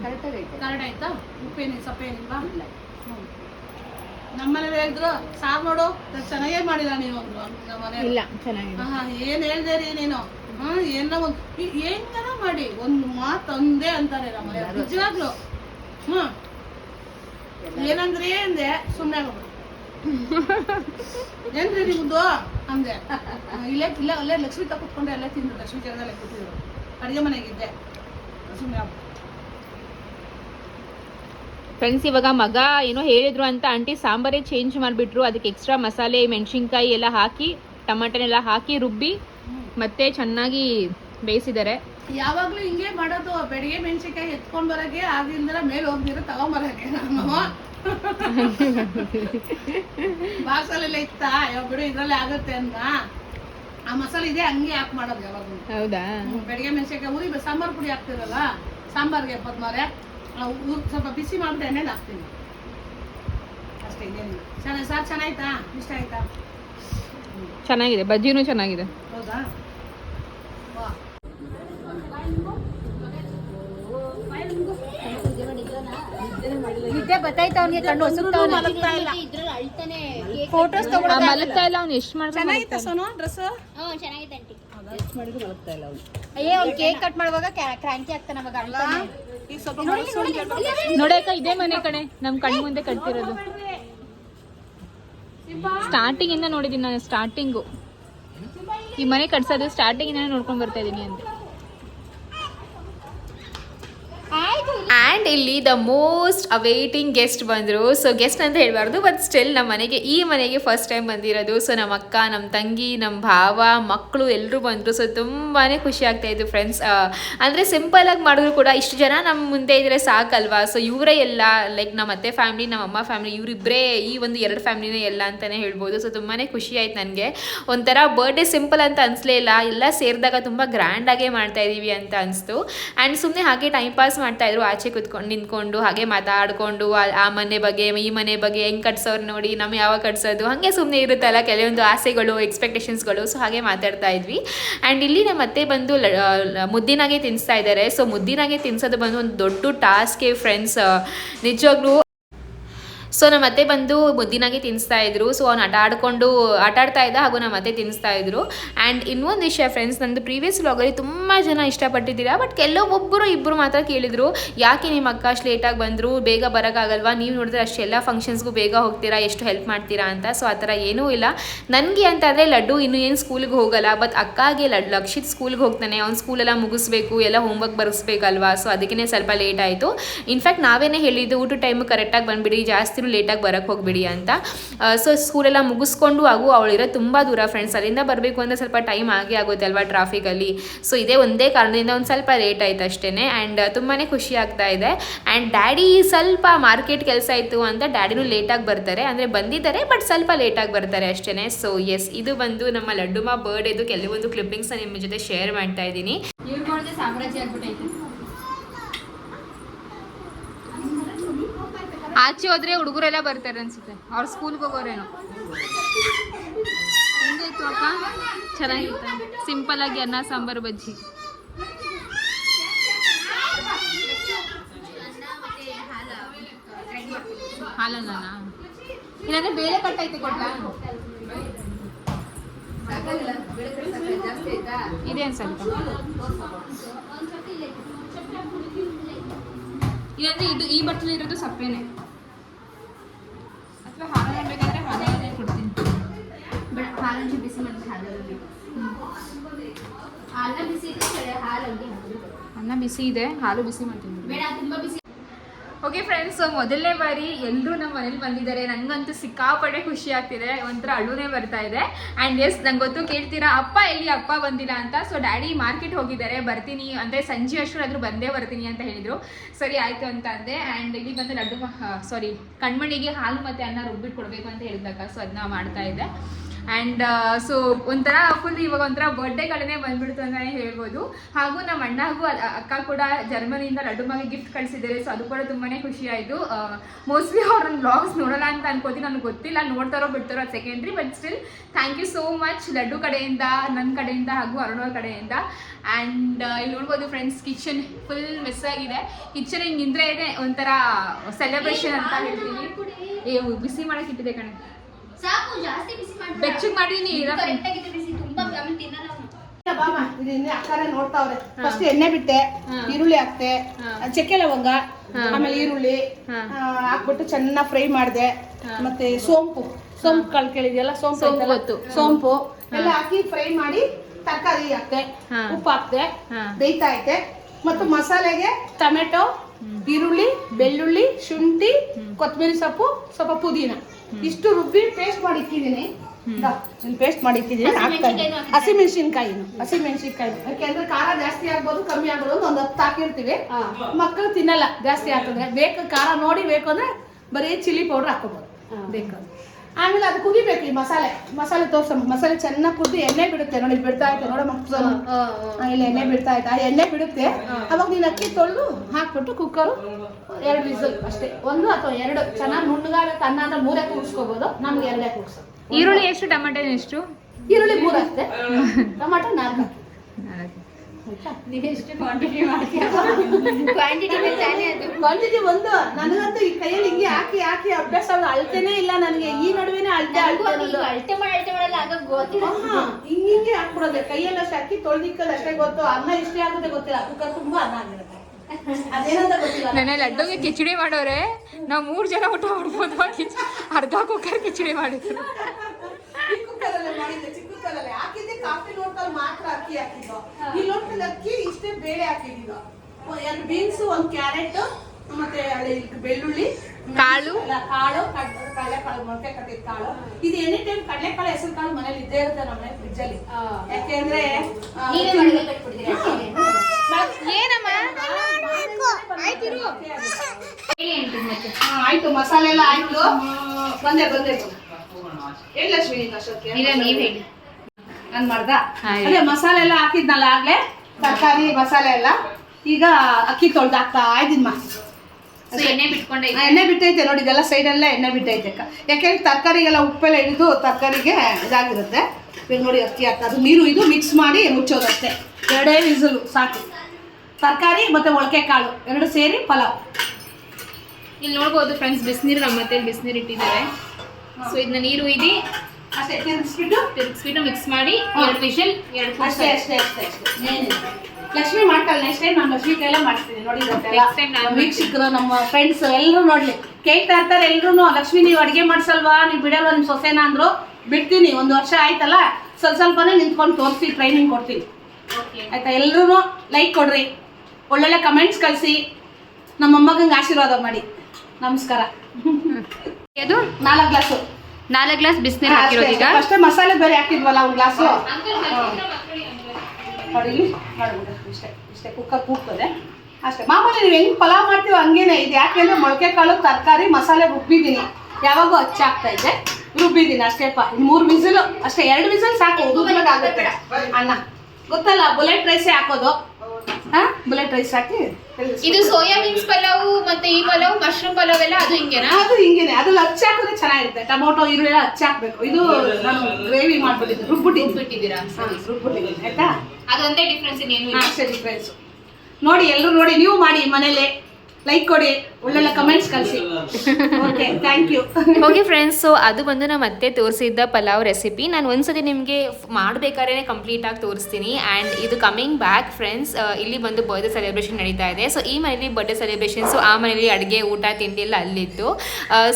Speaker 2: ಕರೆಕ್ಟ್ ಆಯ್ತಾ? ಉಪ್ಪೇನಿ ಸಪ್ಪೆ ಏನಿಲ್ವಾ? ನಮ್ಮನೆ ಹೇಳಿದ್ರು ಸಾರ್ ನೋಡು ಚೆನ್ನಾಗೇ ಮಾಡಿಲ್ಲ ನೀನು. ಅಂದ್ರು ನಮ್ಮ ಮನೆ
Speaker 1: ಇಲ್ಲ ಚೆನ್ನಾಗಿದೆ.
Speaker 2: ಹಾ ಏನ್ ಹೇಳ್ದೆ ರೀ ನೀನು? ಹಾ ಏನೋ ಒಂದ್ ಹೆಂಗನ ಮಾಡಿ? ಒಂದ್ ಮಾತು ಅಂದೇ ಅಂತಾರೆ ನಮ್ಮನೆ ನಿಜವಾಗ್ಲು. ಹ್ಮ್. ಏನಂದ್ರೆ ಅಂದೆ ಸುಮ್ಮನೆ ಏನ್ರಿ ನಿಮ್ದು? ಅಂದೆ ಇಲ್ಲೇ ಇಲ್ಲ ಅಲ್ಲೇ ಲಕ್ಷ್ಮಿ ತ ಕುತ್ಕೊಂಡೆ ಅಲ್ಲೇ ತಿಂದ್ರು ಲಕ್ಷ್ಮಿ ಜಾಗದಲ್ಲೇ ಕೂತಿದ್ರು. ಅಡುಗೆ ಮನೆಗಿದ್ದೆ. ಸುಮ್ಮನೆ
Speaker 1: ಫ್ರೆಂಡ್ಸ್ ಇವಾಗ ಮಗ ಏನೋ ಹೇಳಿದ್ರು ಅಂತ ಆಂಟಿ ಸಾಂಬಾರೇ ಚೇಂಜ್ ಮಾಡಿಬಿಟ್ರು. ಅದಕ್ಕೆ ಎಕ್ಸ್ಟ್ರಾ ಮಸಾಲೆ ಮೆಣಸಿನ್ಕಾಯಿ ಎಲ್ಲ ಹಾಕಿ ಟಮಾಟನೆಲ್ಲ ಹಾಕಿ ರುಬ್ಬಿ ಮತ್ತೆ ಚೆನ್ನಾಗಿ ಬೇಯಿಸಿದ್ದಾರೆ.
Speaker 2: ಯಾವಾಗಲೂ ಹಿಂಗೆ ಮಾಡೋದು. ಬೆಳಿಗ್ಗೆ ಮೆಣಸಿನ್ಕಾಯಿ ಎತ್ಕೊಂಡು ಬರೋಕೆ ಆಗಿಲ್ದ್ರ ಮೇಲೆ ಹೋಗ್ದಿರ ತಗೊಂಬರಕ್ಕೆ ನಾನು ಬಾಕ್ಸಲ್ಲೆಲ್ಲ ಇತ್ತ? ಯಾವ ಬಿಡು ಇದ್ರಲ್ಲೇ ಆಗುತ್ತೆ ಅಂತ. ಆ ಮಸಾಲೆ ಇದೆ ಹಂಗೆ ಹಾಕಿ ಮಾಡೋದು ಯಾವಾಗ
Speaker 1: ಹೌದಾ?
Speaker 2: ಬೆಳಿಗ್ಗೆ ಮೆಣಸಿನ್ಕಾಯಿ ಉರಿ ಸಾಂಬಾರ್ ಪುಡಿ ಹಾಕ್ತಿರಲ್ಲ? ಸಾಂಬಾರ್ಗೆ ಪದ್ಮಾರೆ ಸ್ವಲ್ಪ ಬಿಸಿ ಮಾಡ್ಬಿಟ್ಟು ಎಣ್ಣೆಲಿ ಹಾಕ್ತೀನಿ. ಅಷ್ಟೇ ಇನ್ನೇನಿಲ್ಲ. ಚೆನ್ನಾಗಿ ಸಾರ್ ಚೆನ್ನಾಯ್ತಾ? ಇಷ್ಟ ಆಯ್ತಾ?
Speaker 1: ಚೆನ್ನಾಗಿದೆ ಬಜ್ಜಿನೂ ಚೆನ್ನಾಗಿದೆ.
Speaker 2: ಹೌದಾ? ವಾ.
Speaker 3: ನಿದ್ದೆ ಬತ್ತಾಯ್ತು ಅವ್ನಿಗೆ ಕಣ್ಣು ಹೊಸುತ್ತವನೆ
Speaker 2: ಮಲಗ್ತಾ ಇಲ್ಲ.
Speaker 3: ಫೋಟೋಸ್
Speaker 1: ಆ, ಮಲಗ್ತಾ ಇಲ್ಲ ಅವ್ನು ಎಷ್ಟು ಮಾಡ್ಕೊಂಡು
Speaker 2: ಚೆನ್ನಾಗಿತ್ತ ಸೋನು ಡ್ರೆಸ್
Speaker 3: ಮಾಡಿದ್ರು ಮಲಗ್ತಾ ಇಲ್ಲ ಅವ್ನು? ಅಯ್ಯೇ ಅವ್ನು ಕೇಕ್ ಕಟ್ ಮಾಡುವಾಗ ಕ್ರಾಂಕಿ ಆಗ್ತಾನೆ ಅಳ್ತಾನೆ.
Speaker 2: ಸ್ವಲ್ಪ ಮಲಗ್ಸೋದು
Speaker 1: ನೋಡಕ್ಕ ಇದೇ ಮನೆ ಕಣೆ ನಮ್ ಕಣ್ ಮುಂದೆ ಕಟ್ತಿರೋದು. ಸ್ಟಾರ್ಟಿಂಗ್ ಇಂದ ನೋಡಿದೀನಿ ನಾನು ಸ್ಟಾರ್ಟಿಂಗು ಈ ಮನೆ ಕಟ್ಸೋದು ಸ್ಟಾರ್ಟಿಂಗ್ ಇಂದ ನೋಡ್ಕೊಂಡ್ ಬರ್ತಾ ಇದೀನಿ ಅಂತ. ಆ್ಯಂಡ್ ಇಲ್ಲಿ ದ ಮೋಸ್ಟ್ ಅವೇಟಿಂಗ್ ಗೆಸ್ಟ್ ಬಂದರು. ಸೊ ಗೆಸ್ಟ್ ಅಂತ ಹೇಳಬಾರ್ದು ಬಟ್ ಸ್ಟಿಲ್ ನಮ್ಮ ಮನೆಗೆ, ಈ ಮನೆಗೆ ಫಸ್ಟ್ ಟೈಮ್ ಬಂದಿರೋದು. ಸೊ ನಮ್ಮ ಅಕ್ಕ ನಮ್ಮ ತಂಗಿ ನಮ್ಮ ಭಾವ ಮಕ್ಕಳು ಎಲ್ಲರೂ ಬಂದರು. ಸೊ ತುಂಬಾ ಖುಷಿ ಆಗ್ತಾ ಇತ್ತು ಫ್ರೆಂಡ್ಸ್ ಅಂದರೆ ಸಿಂಪಲಾಗಿ ಮಾಡಿದ್ರು ಕೂಡ ಇಷ್ಟು ಜನ ನಮ್ಮ ಮುಂದೆ ಇದ್ರೆ ಸಾಕಲ್ವಾ? ಸೊ ಇವರೇ ಎಲ್ಲ ಲೈಕ್ ನಮ್ಮ ಅತ್ತೆ ಫ್ಯಾಮಿಲಿ ನಮ್ಮ ಅಮ್ಮ ಫ್ಯಾಮಿಲಿ ಇವರಿಬ್ಬರೇ ಈ ಒಂದು ಎರಡು ಫ್ಯಾಮಿಲಿನೇ ಎಲ್ಲ ಅಂತಲೇ ಹೇಳ್ಬೋದು. ಸೊ ತುಂಬಾ ಖುಷಿ ಆಯ್ತು ನನಗೆ. ಒಂಥರ ಬರ್ಡೇ ಸಿಂಪಲ್ ಅಂತ ಅನಿಸ್ಲೇ ಇಲ್ಲ. ಎಲ್ಲ ಸೇರಿದಾಗ ತುಂಬ ಗ್ರ್ಯಾಂಡಾಗೇ ಮಾಡ್ತಾ ಇದ್ದೀವಿ ಅಂತ ಅನಿಸ್ತು. ಆ್ಯಂಡ್ ಸುಮ್ಮನೆ ಹಾಗೆ ಟೈಮ್ ಪಾಸ್ ಮಾಡ್ತಾ ಇದ್ರು. ಆಚೆ ಕುತ್ಕೊಂಡು ನಿಂತ್ಕೊಂಡು ಹಾಗೆ ಮಾತಾಡ್ಕೊಂಡು ಆ- ಮನೆ ಬಗ್ಗೆ, ಈ ಮನೆ ಬಗ್ಗೆ ಹೆಂಗೆ ಕಟ್ಸೋರು ನೋಡಿ ನಮ್ಮ ಯಾವಾಗ ಕಟ್ಸೋದು? ಹಾಗೆ ಸುಮ್ಮನೆ ಇರುತ್ತಲ್ಲ, ಕೆಲವೊಂದು ಆಸೆಗಳು ಎಕ್ಸ್ಪೆಕ್ಟೇಷನ್ಸ್ಗಳು ಸೊ ಹಾಗೆ ಮಾತಾಡ್ತಾ ಇದ್ವಿ. ಆ್ಯಂಡ್ ಇಲ್ಲಿ ನಮ್ಮ ಅತ್ತೆ ಬಂದು ಮುದ್ದಿನಾಗೆ ತಿನ್ನಿಸ್ತಾ ಇದ್ದಾರೆ ಸೊ ಮುದ್ದಿನಾಗೆ ತಿನ್ಸೋದು ಬಂದು ಒಂದು ದೊಡ್ಡ ಟಾಸ್ಕೆ ಫ್ರೆಂಡ್ಸ್ ನಿಜವಾಗ್ಲೂ ಸೊ ನಮ್ಮ ಅತ್ತೆ ಬಂದು ಮುದ್ದಿನಾಗೆ ತಿನ್ನಿಸ್ತಾ ಇದ್ರು. ಸೊ ಅವ್ನು ಆಟ ಆಡಿಕೊಂಡು, ಆಟ ಆಡ್ತಾ ಇದ್ದ ಹಾಗೂ ನಮ್ಮ ಅತ್ತೆ ತಿನ್ನಿಸ್ತಾ ಇದ್ರು. ಆ್ಯಂಡ್ ಇನ್ನೊಂದು ವಿಷಯ ಫ್ರೆಂಡ್ಸ್ ನಂದು ಪ್ರೀವಿಯಸ್ ವ್ಲಾಗಲ್ಲಿ ತುಂಬ ಜನ ಇಷ್ಟಪಟ್ಟಿದ್ದೀರಾ? ಬಟ್ ಕೆಲವೊಬ್ಬರು ಇಬ್ಬರು ಮಾತ್ರ ಕೇಳಿದ್ರು, ಯಾಕೆ ನಿಮ್ಮ ಅಕ್ಕ ಅಷ್ಟು ಲೇಟಾಗಿ ಬಂದರು? ಬೇಗ ಬರೋಕ್ಕಾಗಲ್ವಾ? ನೀವು ನೋಡಿದ್ರೆ ಅಷ್ಟೆಲ್ಲ ಫಂಕ್ಷನ್ಸ್ಗೂ ಬೇಗ ಹೋಗ್ತೀರಾ? ಎಷ್ಟು ಹೆಲ್ಪ್ ಮಾಡ್ತೀರಾ? ಅಂತ. ಸೊ ಆ ಥರ ಏನೂ ಇಲ್ಲ. ನನಗೆ ಅಂತಂದರೆ ಲಡ್ಡು ಇನ್ನೂ ಏನು ಸ್ಕೂಲ್ಗೆ ಹೋಗಲ್ಲ. ಬಟ್ ಅಕ್ಕಾಗೆ ಲಡ್, ಲಕ್ಷಿತ್ ಸ್ಕೂಲ್ಗೆ ಹೋಗ್ತಾನೆ. ಅವ್ನು ಸ್ಕೂಲೆಲ್ಲ ಮುಗಿಸ್ಬೇಕು, ಎಲ್ಲ ಹೋಮ್ವರ್ಕ್ ಬರೆಸ್ಬೇಕಲ್ವಾ? ಸೊ ಅದಕ್ಕೇ ಸ್ವಲ್ಪ ಲೇಟ್ ಆಯಿತು. ಇನ್ಫ್ಯಾಕ್ಟ್ ನಾವೇನೇ ಹೇಳಿದ್ದು ಊಟ ಟೈಮ್ ಕರೆಕ್ಟಾಗಿ ಬಂದುಬಿಡಿ. ಜಾಸ್ತಿನೂ ಲೇಟಾಗಿ ಬರೋಕ್ಕೆ ಹೋಗ್ಬಿಡಿ ಅಂತ. ಸೊ ಸ್ಕೂಲೆಲ್ಲ ಮುಗಿಸ್ಕೊಂಡು ಹಾಗೂ ಅವಳಿರೋ ತುಂಬ ದೂರ ಫ್ರೆಂಡ್ಸ್ ಅಲ್ಲಿಂದ ಬರಬೇಕು ಅಂದರೆ ಸ್ವಲ್ಪ ಟೈಮ್ ಆಗೇ ಆಗುತ್ತೆ ಅಲ್ವಾ ಟ್ರಾಫಿಕಲ್ಲಿ ಸೊ ಇದೇ ಒಂದೇ ಕಾರಣದಿಂದ ಒಂದು ಸ್ವಲ್ಪ ಲೇಟ್ ಆಯ್ತು ಅಷ್ಟೇ ಆ್ಯಂಡ್ ತುಂಬಾ ಖುಷಿ ಆಗ್ತಾ ಇದೆ. ಆ್ಯಂಡ್ ಡ್ಯಾಡಿ ಸ್ವಲ್ಪ ಮಾರ್ಕೆಟ್ ಕೆಲಸ ಇತ್ತು ಅಂತ ಡ್ಯಾಡಿನೂ ಲೇಟಾಗಿ ಬರ್ತಾರೆ. ಅಂದರೆ ಬಂದಿದ್ದಾರೆ ಬಟ್ ಸ್ವಲ್ಪ ಲೇಟಾಗಿ ಬರ್ತಾರೆ ಅಷ್ಟೇ ಸೊ ಎಸ್ ಇದು ಬಂದು ನಮ್ಮ ಲಡ್ಡುಮ ಬರ್ಡೇದು ಕೆಲವೊಂದು ಕ್ಲಿಪ್ಪಿಂಗ್ಸ್ನ ನಿಮ್ಮ ಜೊತೆ ಶೇರ್ ಮಾಡ್ತಾ ಇದ್ದೀನಿ.
Speaker 3: ಸಾಮ್ರಾಜ್ಯ ಆಗ್ಬಿಟ್ಟೈತೆ
Speaker 1: ಆಚೆ ಹೋದ್ರೆ ಹುಡುಗರೆಲ್ಲ ಬರ್ತಾರೆ ಅನ್ಸುತ್ತೆ. ಅವ್ರ ಸ್ಕೂಲ್ಗೆ ಹೋಗೋರೇನೋ. ಹೆಂಗಾಯ್ತು ಅಪ್ಪ? ಚೆನ್ನಾಗಿತ್ತು? ಸಿಂಪಲ್ ಆಗಿ ಅನ್ನ, ಸಾಂಬಾರು, ಬಜ್ಜಿ. ಹಾಲನ್ನ ಇಲ್ಲಾಂದ್ರೆ ಬೇಳೆ ಕಟ್ಟೈತೆ ಕೊಟ್ಟ ಇದೆ ಸ್ವಲ್ಪ ಇದಂದ್ರೆ ಇದು ಈ ಬಟ್ಟಲು ಇರೋದು ಸಪ್ಪೇನೆ. ಅಥವಾ ಹಾಲು ಬೇಕಾದ್ರೆ ಹಾಲೇ ಕೊಡ್ತೀನಿ.
Speaker 3: ಹಾಲಂಚು ಬಿಸಿ ಮಾಡಿ ಹಾಲಲ್ಲಿ ಹಾಲು ಬಿಸಿ ಇದ್ರೆ ಹಾಲಲ್ಲಿ
Speaker 1: ಅನ್ನ ಬಿಸಿ ಇದೆ ಹಾಲು ಬಿಸಿ ಮಾಡ್ತೀನಿ.
Speaker 3: ಬೇಡ ತುಂಬಾ ಬಿಸಿ
Speaker 1: ಓಕೆ ಫ್ರೆಂಡ್ಸ್ ಮೊದಲನೇ ಬಾರಿ ಎಲ್ಲರೂ ನಮ್ಮ ಮನೇಲಿ ಬಂದಿದ್ದಾರೆ. ನನಗಂತೂ ಸಿಕ್ಕಾಪಟ್ಟೆ ಖುಷಿ ಆಗ್ತಿದೆ. ಒಂಥರ ಅಳುನೇ ಬರ್ತಾ ಇದೆ. ಆ್ಯಂಡ್ ಎಸ್ ನಂಗೆ ಗೊತ್ತು, ಕೇಳ್ತೀರಾ, ಅಪ್ಪ ಎಲ್ಲಿ, ಅಪ್ಪ ಬಂದಿಲ್ಲ ಅಂತ? ಸೊ ಡ್ಯಾಡಿ ಮಾರ್ಕೆಟ್ ಹೋಗಿದ್ದಾರೆ. ಬರ್ತೀನಿ. ಅಂದರೆ ಸಂಜೆ ಅಷ್ಟರಾದ್ರೂ ಬಂದೇ ಬರ್ತೀನಿ ಅಂತ ಹೇಳಿದರು. ಸರಿ, ಆಯಿತು ಅಂತ ಅಂದೆ ಆ್ಯಂಡ್ ಇಲ್ಲಿ ಬಂದು ಲಡ್ಡು ಸಾರಿ ಕಣ್ಮಣಿಗೆ ಹಾಲು ಮತ್ತು ಅನ್ನ ರುಬ್ಬಿಟ್ಟು ಕೊಡಬೇಕು ಅಂತ ಹೇಳಿದಾಗ ಸೊ ಅದನ್ನ ಮಾಡ್ತಾ ಇದ್ದೆ. ಆ್ಯಂಡ್ ಸೊ ಒಂಥರ ಫುಲ್ ಇವಾಗ ಒಂಥರ ಬರ್ಡೇ ಕಡೆನೇ ಬಂದ್ಬಿಡ್ತು ಅಂತಲೇ ಹೇಳ್ಬೋದು. ಹಾಗೂ ನಮ್ಮ ಅಣ್ಣ ಹಾಗೂ ಅಕ್ಕ ಕೂಡ ಜರ್ಮನಿಯಿಂದ ಲಡ್ಡು ಮಗ ಗಿಫ್ಟ್ ಕಳಿಸಿದ್ದಾರೆ. ಸೊ ಅದು ಕೂಡ ತುಂಬಾ ಖುಷಿ ಆಯಿತು. ಮೋಸ್ಟ್ಲಿ ಅವ್ರನ್ನ ಬ್ಲಾಗ್ಸ್ ನೋಡೋಲ್ಲ ಅಂತ ಅನ್ಕೋತೀನಿ. ನನಗೆ ಗೊತ್ತಿಲ್ಲ ನೋಡ್ತಾರೋ ಬಿಡ್ತಾರೋ ಅದು secondary but still thank you so much laddu ಕಡೆಯಿಂದ ನನ್ನ ಕಡೆಯಿಂದ ಹಾಗೂ ಅರುಣ ಕಡೆಯಿಂದ. ಆ್ಯಂಡ್ ಇಲ್ಲಿ ನೋಡ್ಬೋದು ಫ್ರೆಂಡ್ಸ್ ಕಿಚನ್ ಫುಲ್ ಮಿಸ್ ಆಗಿದೆ. ಕಿಚನ್ ಹಿಂಗೆ ನಿಂದ್ರೆ ಇದೆ ಒಂಥರ ಸೆಲೆಬ್ರೇಷನ್ ಅಂತ ಹೇಳ್ತೀನಿ. ಏ ಬಿಸಿ ಮಾಡೋಕ್ಕಿಟ್ಟಿದೆ ಇಟ್ಟಿದೆ ಕಣೆ.
Speaker 3: ಸಾಕು ಜಾಸ್ತಿ ಬಿಸಿ ಮಾಡಿ
Speaker 1: ಬೆಚ್ಚಗೆ ಮಾಡಿದೀನಿ
Speaker 3: ಕರೆಕ್ಟ್ ಆಗಿದೆ ಬಿಸಿ ತುಂಬಾ ಆಮೇಲೆ ತಿನ್ನಲ್ಲ ಅವ್ನು.
Speaker 2: ಬಾಮ ನೋಡ್ತಾವ್ರೆ. ಫಸ್ಟ್ ಎಣ್ಣೆ ಬಿಟ್ಟೆ ಈರುಳ್ಳಿ ಹಾಕ್ತೆ. ಚಕ್ಕೆ ಲವಂಗ ಆಮೇಲೆ ಈರುಳ್ಳಿ. ಆ, ಹಾಕ್ಬಿಟ್ಟು ಚೆನ್ನಾಗಿ ಫ್ರೈ ಮಾಡಿದೆ. ಮತ್ತೆ ಸೋಂಪು ಸೋಂಪು ಕಾಳು ಕೇಳಿದ್ಯಲ್ಲ ಸೋಂಪು
Speaker 1: ಸೋಂಪು
Speaker 2: ಐತಲ್ಲ?
Speaker 1: ಗೊತ್ತು.
Speaker 2: ಸೋಂಪು. ಎಲ್ಲ ಹಾಕಿ ಫ್ರೈ ಮಾಡಿ ತರಕಾರಿ ಹಾಕ್ತೆ.
Speaker 1: ಹಾ.
Speaker 2: ಉಪ್ಪು ಹಾಕ್ತೆ.
Speaker 1: ಹಾ.
Speaker 2: ಬೇಯ್ತಾ ಐತೆ ಮತ್ತು ಮಸಾಲೆಗೆ ಟೊಮೆಟೊ ಈರುಳ್ಳಿ ಬೆಳ್ಳುಳ್ಳಿ ಶುಂಠಿ ಕೊತ್ತಂಬರಿ ಸೊಪ್ಪು ಸ್ವಲ್ಪ ಪುದೀನ. ಇಷ್ಟು ರುಬ್ಬಿ ಪೇಸ್ಟ್ ಮಾಡಿ ಇಟ್ಟಿದ್ದೀನಿ ಪೇಸ್ಟ್ ಮಾಡಿ ಹಸಿ ಹಾಕ್ತಾ ಹಸಿ ಮೆಣಸಿನ್ಕಾಯಿ ಯಾಕೆಂದ್ರೆ ಖಾರ ಜಾಸ್ತಿ ಆಗ್ಬೋದು ಕಮ್ಮಿ ಆಗ್ಬೋದು ಅಂತ ಒಂದು ಹತ್ತು ಹಾಕಿರ್ತೀವಿ. ಮಕ್ಕಳು ತಿನ್ನಲ್ಲ ಜಾಸ್ತಿ ಹಾಕಿದ್ರೆ. ಬೇಕು ಖಾರ ನೋಡಿ ಬೇಕು ಅಂದ್ರೆ ಬರೀ ಚಿಲ್ಲಿ ಪೌಡರ್ ಹಾಕೋಬಹುದು ಬೇಕು. ಆಮೇಲೆ ಅದು ಕುದಿಬೇಕು ಈ ಮಸಾಲೆ. ಮಸಾಲೆ ತೋರ್ಸ ಮಸಾಲೆ ಚೆನ್ನಾಗಿ ಕುದ್ದು ಎಣ್ಣೆ ಬಿಡುತ್ತೆ ನೋಡಿ ಬಿಡ್ತಾ ಐತೆ ನೋಡ ಮಕ್ಕಳು ಇಲ್ಲಿ ಎಣ್ಣೆ ಬಿಡ್ತಾ ಐತೆ ಆ ಎಣ್ಣೆ ಬಿಡುತ್ತೆ. ಅವಾಗ ನೀನು ಅಕ್ಕಿ ತೊಳೆದು ಹಾಕ್ಬಿಟ್ಟು ಕುಕ್ಕರು ಎರಡು ವಿಸಲ್ ಅಷ್ಟೇ. ಒಂದು ಅಥವಾ ಎರಡು. ಚೆನ್ನಾಗಿ ನುಣ್ಣಗಾಗಕ್ಕೆ ಅನ್ನ ಅಂದ್ರೆ ಮೂರೇ ಕೂಗಿಸ್ಕೋಬಹುದು ನಮ್ಗೆ ಎರಡೇ ಕೂಗ್ಸೋದು
Speaker 1: ಈರುಳ್ಳಿ ಎಷ್ಟು ಟೊಮೆಟೊ ಎಷ್ಟು?
Speaker 2: ಈರುಳ್ಳಿ ಮೂರು ಅಷ್ಟೇ ಟೊಮೆಟೊ ನಾಲ್ಕು
Speaker 3: ಕ್ವಾಂಟಿಟಿ
Speaker 2: ಒಂದು. ನನಗಂತೂ ಈ ಕೈಯಲ್ಲಿ ಹಿಂಗೆ ಹಾಕಿ ಹಾಕಿ ಅಭ್ಯಾಸ ಅಳ್ತೇನೆ ಇಲ್ಲ ನನಗೆ. ಈ ನಡುವೆನೆ ಅಳ್ತೆ ಅಳ್ತೆ
Speaker 3: ಅಳತೆ ಮಾಡಿ ಅಳತೆ ಮಾಡಲ್ಲ ಆಗ ಗೊತ್ತಿಲ್ಲ.
Speaker 2: ಹಿಂಗೆ ಹಿಂಗೆ ಹಾಕ್ಬಿಡೋದೆ. ಕೈಯಲ್ಲಿ ಅಷ್ಟೇ ಅಕ್ಕಿ ತೊಳ್ದಿಕ್ಕದು ಅಷ್ಟೇ ಗೊತ್ತು. ಅನ್ನ ಇಷ್ಟೇ ಆಗುತ್ತೆ ಗೊತ್ತಿಲ್ಲ. ಕುಕ್ಕರ್ ತುಂಬಾ ಅನ್ನ ಆಗಿರುತ್ತೆ. ಅದೇನಂತ ಗೊತ್ತಿಲ್ಲ
Speaker 1: ನೆನೆ ಲಡ್ಡುಗೆ ಕಿಚಡಿ ಮಾಡೋರೆ. ನಾವು ಮೂರು ಜನ ಊಟ ಮಾಡ್ಬೋದು ಅರ್ಧ ಕುಕ್ಕರ್ ಕಿಚಡಿ ಮಾಡಿದ್ರು.
Speaker 2: ಕುಕ್ಕರಲ್ಲೇ ಹಾಕಿದ್ದೆ ಕಾಫಿ ಲೋಟದಲ್ಲಿ ಮಾತ್ರ ಅಕ್ಕಿ ಹಾಕಿದ್ದು. ಈ ಲೋಟದಲ್ಲಿ ಅಕ್ಕಿ ಇಷ್ಟೇ ಬೇಳೆ ಹಾಕಿದ್ದು. ಎರಡು ಬೀನ್ಸ್ ಒಂದ್ ಕ್ಯಾರೆಟ್ ಮತ್ತೆ ಅಲ್ಲಿ ಬೆಳ್ಳುಳ್ಳಿ
Speaker 1: ಕಾಳು.
Speaker 2: ಕಾಳು ಕಡ್- ಕಡಲೆಕಾಳು ಮೊಳಕೆ ಕಟ್ಟಿದ ಕಾಳು. ಇದು ಎನಿ ಟೈಮ್ ಕಡಲೆಕಾಳು ಹೆಸರು ಕಾಳು ಮನೇಲಿ ಇದ್ದೇ ಇರುತ್ತೆ ನಮ್ಮ ಮನೆ ಫ್ರಿಜ್ ಅಲ್ಲಿ ಯಾಕೆಂದ್ರೆ ಆಯ್ತು ಮಸಾಲೆ ಎಲ್ಲ ಆಯ್ತು. ಬಂದೆ ಬಂದೆ. ಹೇಳಿ ಲಕ್ಷ್ಮಿ ನೀನು ಅಷ್ಟೊತ್ತಿಗೆ?
Speaker 3: ಇಲ್ಲ ನೀವ್ ಹೇಳಿ.
Speaker 2: ನಾನ್ ಮಾಡ್ದ? ಅದೇ ಮಸಾಲೆ ಎಲ್ಲ ಹಾಕಿದ್ನಲ್ಲ ಆಗ್ಲೇ? ತರಕಾರಿ ಮಸಾಲೆ ಎಲ್ಲ? ಈಗ ಅಕ್ಕಿ ತೊಳ್ದು ಹಾಕ್ತಾ ಇದ್ದೀನಮ್ಮ
Speaker 3: ಎಣ್ಣೆ ಬಿಟ್ಕೊಂಡೆ
Speaker 2: ಎಣ್ಣೆ ಬಿಟ್ಟೈತೆ ನೋಡಿ ಇದೆಲ್ಲ ಸೈಡೆಲ್ಲ ಎಣ್ಣೆ ಬಿಟ್ಟೈತೆ ಅಕ್ಕ. ಯಾಕೆಂದ್ರೆ ತರಕಾರಿಗೆಲ್ಲ ಉಪ್ಪೆಲ್ಲ ಹಿಡಿದು ತರಕಾರಿಗೆ ಇದಾಗಿರುತ್ತೆ. ಇವಾಗ ನೋಡಿ ಅಕ್ಕಿ ಹಾಕ ಅದು ನೀರು ಇದು ಮಿಕ್ಸ್ ಮಾಡಿ ಮುಚ್ಚೋದಷ್ಟೇ ಎರಡೇ ವಿಸಲು ಸಾಕು. ತರಕಾರಿ ಮತ್ತೆ ಮೊಳಕೆ ಕಾಳು ಎರಡು ಸೇರಿ ಪಲಾವ್.
Speaker 1: ಇಲ್ಲಿ ನೋಡ್ಬೋದು ಫ್ರೆಂಡ್ಸ್ ಬಿಸಿನೀರು ನಮ್ಮ ಮತ್ತೆ ಬಿಸಿನೀರು ಇಟ್ಟಿದ್ದಾರೆ. ಸೊ ಇದನ್ನ ನೀರು ಇದಿ
Speaker 2: ಅಷ್ಟೇ ತಿರುಗಿಸ್ಬಿಟ್ಟು
Speaker 1: ತಿರುಗಿಸ್ಬಿಟ್ಟು ಮಿಕ್ಸ್ ಮಾಡಿ ಎರಡು ವಿಷಲ್ ಎರಡು
Speaker 2: ಅಷ್ಟೇ ಅಷ್ಟೇ ಅಷ್ಟೇ. ಲಕ್ಷ್ಮಿ ಮಾಡ್ತಾಳೆ ನೆಕ್ಸ್ಟ್ ಟೈಮ್ ನಾನು ಲಕ್ಷ್ಮಿ ಕೈಲೇ ಮಾಡ್ತೀನಿ ನೋಡಿ ವೀಕ್ಷಕರು ನಮ್ಮ ಫ್ರೆಂಡ್ಸ್ ಎಲ್ಲರೂ ನೋಡ್ಲಿ. ಕೇಳ್ತಾ ಇರ್ತಾರೆ ಎಲ್ರು ಲಕ್ಷ್ಮಿ ನೀವು ಅಡಿಗೆ ಮಾಡ್ಸಲ್ವಾ? ನೀವು ಬಿಡಲ್ವಾ ನಿಮ್ಮ ಸೊಸೆನ? ಅಂದ್ರು ಬಿಡ್ತೀನಿ ಒಂದು ವರ್ಷ ಆಯ್ತಲ್ಲ? ಸ್ವಲ್ಪ ಸ್ವಲ್ಪನೇ ನಿಂತ್ಕೊಂಡು ತೋರಿಸಿ ಟ್ರೈನಿಂಗ್ ಕೊಡ್ತೀನಿ. ಆಯ್ತಾ ಎಲ್ಲರೂ ಲೈಕ್ ಕೊಡ್ರಿ. ಒಳ್ಳೊಳ್ಳೆ ಕಮೆಂಟ್ಸ್ ಕಳಿಸಿ. ನಮ್ಮ ಮೊಮ್ಮಗಂಗೆ ಆಶೀರ್ವಾದ ಮಾಡಿ. ನಮಸ್ಕಾರ.
Speaker 1: ಅದು
Speaker 2: ನಾಲ್ಕು ಗ್ಲಾಸು
Speaker 1: ನಾಲ್ಕು ಗ್ಲಾಸ್ ಬಿಸಿನೀರು ಹಾಕಿರೋದು ಈಗ.
Speaker 2: ಅಷ್ಟೇ ಮಸಾಲೆ ಬೇರೆ ಹಾಕಿದ್ವಲ್ಲ ಒಂದು ಗ್ಲಾಸು? ನೋಡಿ ಇಷ್ಟೇ ಇಷ್ಟೇ ಕುಕ್ಕರ್ ಕೂಗ್ತದೆ. ಅಷ್ಟೇ. ಮಾಮೂಲಿ ನೀವು ಹೆಂಗ್ ಪಲಾವ್ ಮಾಡ್ತೀವೋ ಹಂಗೇನೆ ಇದು. ಯಾಕೆಂದ್ರೆ ಮೊಳಕೆ ಕಾಳು ತರಕಾರಿ ಮಸಾಲೆ ರುಬ್ಬಿದ್ದೀನಿ. ಯಾವಾಗೂ ಹಚ್ಚಾಗ್ತಾ ಇದೆ. ರುಬ್ಬಿದ್ದೀನಿ ಅಷ್ಟೇಪ್ಪ ಮೂರು ವಿಸಿಲು. ಅಷ್ಟೇ ಎರಡು ವಿಸಿಲ್ ಸಾಕು. ಉದುರ್ಬೇಕಾಗುತ್ತೆ ಅನ್ನ ಗೊತ್ತಲ್ಲ ಬುಲೆಟ್ ರೈಸೇ ಹಾಕೋದು. ಬುಲೆಟ್ ರೈಸ್ ಹಾಕಿ?
Speaker 1: ಇದು ಸೋಯಾ ಬೀನ್ಸ್ ಪಲಾವ್ ಮತ್ತೆ ಈ ಪಲಾವ್ ಮಶ್ರೂಮ್ ಪಲಾವ್ ಎಲ್ಲ ಅದು ಹಿಂಗೇನಾ?
Speaker 2: ಅದು ಹಿಂಗೇನೆ. ಅದು ಹಚ್ಚಿ ಹಾಕಿದ್ರೆ ಚೆನ್ನಾಗಿರುತ್ತೆ. ಟೊಮೊಟೊ ಈರುಳ್ಳಿ ಎಲ್ಲ ಹಚ್ಚಿ ಹಾಕ್ಬೇಕು. ಇದು ನಾನು ಗ್ರೇವಿ ಮಾಡ್ಬಿಟ್ಟಿದ್ದೆ.
Speaker 1: ರುಬ್ಬಿಟ್ಟು
Speaker 2: ರುಬ್ಬಿಟ್ಟಿದ್ದೀರಾ? ರುಬ್ಬಿಟ್ಟಿದ್ದೀನಿ. ಆಯ್ತಾ?
Speaker 1: ಅದೊಂದೇ ಡಿಫ್ರೆನ್ಸ್ ಇನ್ನೇನು
Speaker 2: ಅಷ್ಟೇ ಡಿಫ್ರೆನ್ಸ್ ನೋಡಿ ಎಲ್ಲರೂ ನೋಡಿ. ನೀವು ಮಾಡಿ ಮನೇಲಿ. ಲೈಕ್ ಕೊಡಿ, ಒಳ್ಳೊಳ್ಳೆ ಕಮೆಂಟ್ಸ್ ಕಳಿಸಿ. Okay thank you
Speaker 1: okay friends so ಅದು ಬಂದು ನಮ್ಮ ಮತ್ತೆ ತೋರಿಸಿದ್ದ ಪಲಾವ್ ರೆಸಿಪಿ ನಾನು ಒಂದ್ಸತಿ ನಿಮಗೆ ಮಾಡಬೇಕಾದ್ರೆ ಕಂಪ್ಲೀಟಾಗಿ ತೋರಿಸ್ತೀನಿ. ಆ್ಯಂಡ್ ಇದು ಕಮಿಂಗ್ ಬ್ಯಾಕ್ ಫ್ರೆಂಡ್ಸ್ ಇಲ್ಲಿ ಬಂದು ಬರ್ಡೇ ಸೆಲೆಬ್ರೇಷನ್ ನಡೀತಾ ಇದೆ. ಸೊ ಈ ಮನೇಲಿ ಬರ್ಡೇ ಸೆಲೆಬ್ರೇಷನ್ಸು ಆ ಮನೇಲಿ ಅಡುಗೆ, ಊಟ, ತಿಂಡಿ ಎಲ್ಲ ಅಲ್ಲಿತ್ತು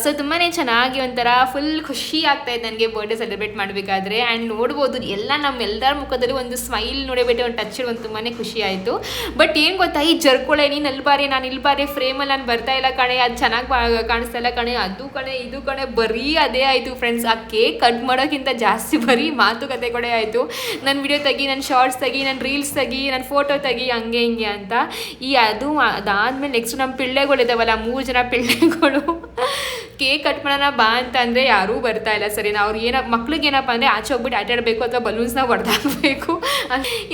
Speaker 1: ಸೊ ತುಂಬಾ ಚೆನ್ನಾಗಿ ಒಂಥರ ಫುಲ್ ಖುಷಿ ಆಗ್ತಾ ಇದೆ ನನಗೆ ಬರ್ಡೇ ಸೆಲೆಬ್ರೇಟ್ ಮಾಡಬೇಕಾದ್ರೆ. ಆ್ಯಂಡ್ ನೋಡ್ಬೋದು, ಎಲ್ಲ ನಮ್ಮ ಎಲ್ಲರ ಮುಖದಲ್ಲಿ ಒಂದು ಸ್ಮೈಲ್ ನೋಡಿಬಿಟ್ಟು ಒಂದು ಟಚ್ ಒಂದು ತುಂಬಾ ಖುಷಿ ಆಯಿತು. ಬಟ್ ಏನು ಗೊತ್ತಾ, ಈ ಜರ್ಕೊಳೆ ನೀನು ಅಲ್ಲಿ ಬಾರಿ ನಾನು ಇಲ್ಲಿ ಬಾರಿ ಫ್ರೇಮಲ್ಲಿ ನಾನು ಬರ್ತಾ ಇಲ್ಲ ಕಣೆ, ಅದು ಚೆನ್ನಾಗಿ ಕಾಣಿಸ್ತಾ ಇಲ್ಲ ಕಣೆ, ಅದು ಕಣೆ, ಇದು ಕಣೆ, ಬರೀ ಅದೇ ಆಯಿತು ಫ್ರೆಂಡ್ಸ್ ಆ ಕೇಕ್ ಕಟ್ ಮಾಡೋಕ್ಕಿಂತ ಜಾಸ್ತಿ ಬರೀ ಮಾತುಕತೆ ಕೂಡ ಆಯಿತು. ನನ್ನ ವಿಡಿಯೋ ತೆಗಿ ನನ್ನ ಶಾರ್ಟ್ಸ್ ತೆಗಿ ನನ್ನ ರೀಲ್ಸ್ ತೆಗಿ ನನ್ನ ಫೋಟೋ ತೆಗಿ, ಹಂಗೆ ಹಿಂಗೆ ಅಂತ. ಈ ಅದು ಅದಾದಮೇಲೆ ನೆಕ್ಸ್ಟ್ ನಮ್ಮ ಪಿಳ್ಳೆಗಳಿದ್ದಾವಲ್ಲ ಮೂರು ಜನ ಪಿಳ್ಳೆಗಳು. ಕೇಕ್ ಕಟ್ ಮಾಡೋಣ ಬಾ ಅಂತ ಅಂದರೆ ಯಾರೂ ಬರ್ತಾ ಇಲ್ಲ. ಸರಿ, ನಾವು ಅವ್ರು ಏನ, ಮಕ್ಳಿಗೆ ಏನಪ್ಪ ಅಂದರೆ ಆಚೆ ಹೋಗ್ಬಿಟ್ಟು ಆಟ ಆಡಬೇಕು ಅಥವಾ ಬಲೂನ್ಸ್ನ ಹೊಡೆದಾಕಬೇಕು.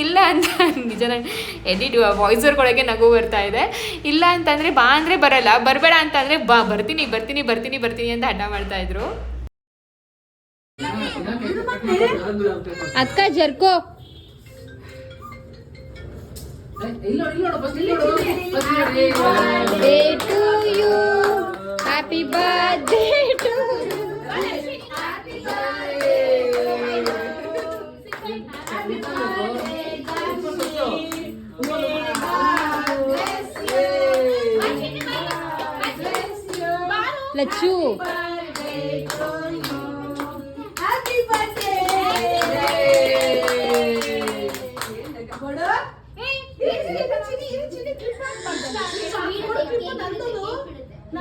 Speaker 1: ಇಲ್ಲ ಅಂತ ನಿಜ ಎಡಿಟ್ ವಾಯ್ಸರ್ ಕೊಡೋಕ್ಕೆ ನಗು ಬರ್ತಾ ಇದೆ. ಇಲ್ಲ ಅಂತಂದರೆ ಬಾ ಅಂದರೆ ಬರಲ್ಲ. ಬರಬೇಡ ಅಂತಂದರೆ ಬಾ, ಬರ್ತೀನಿ ಬರ್ತೀನಿ ಬರ್ತೀನಿ ಬರ್ತೀನಿ ಅಂತ ಅಡ್ಡ ಮಾಡ್ತಾ ಇದ್ರು.
Speaker 3: ಅಕ್ಕ, ಜರ್ಕೋ. Day to you happy birthday to Lachchu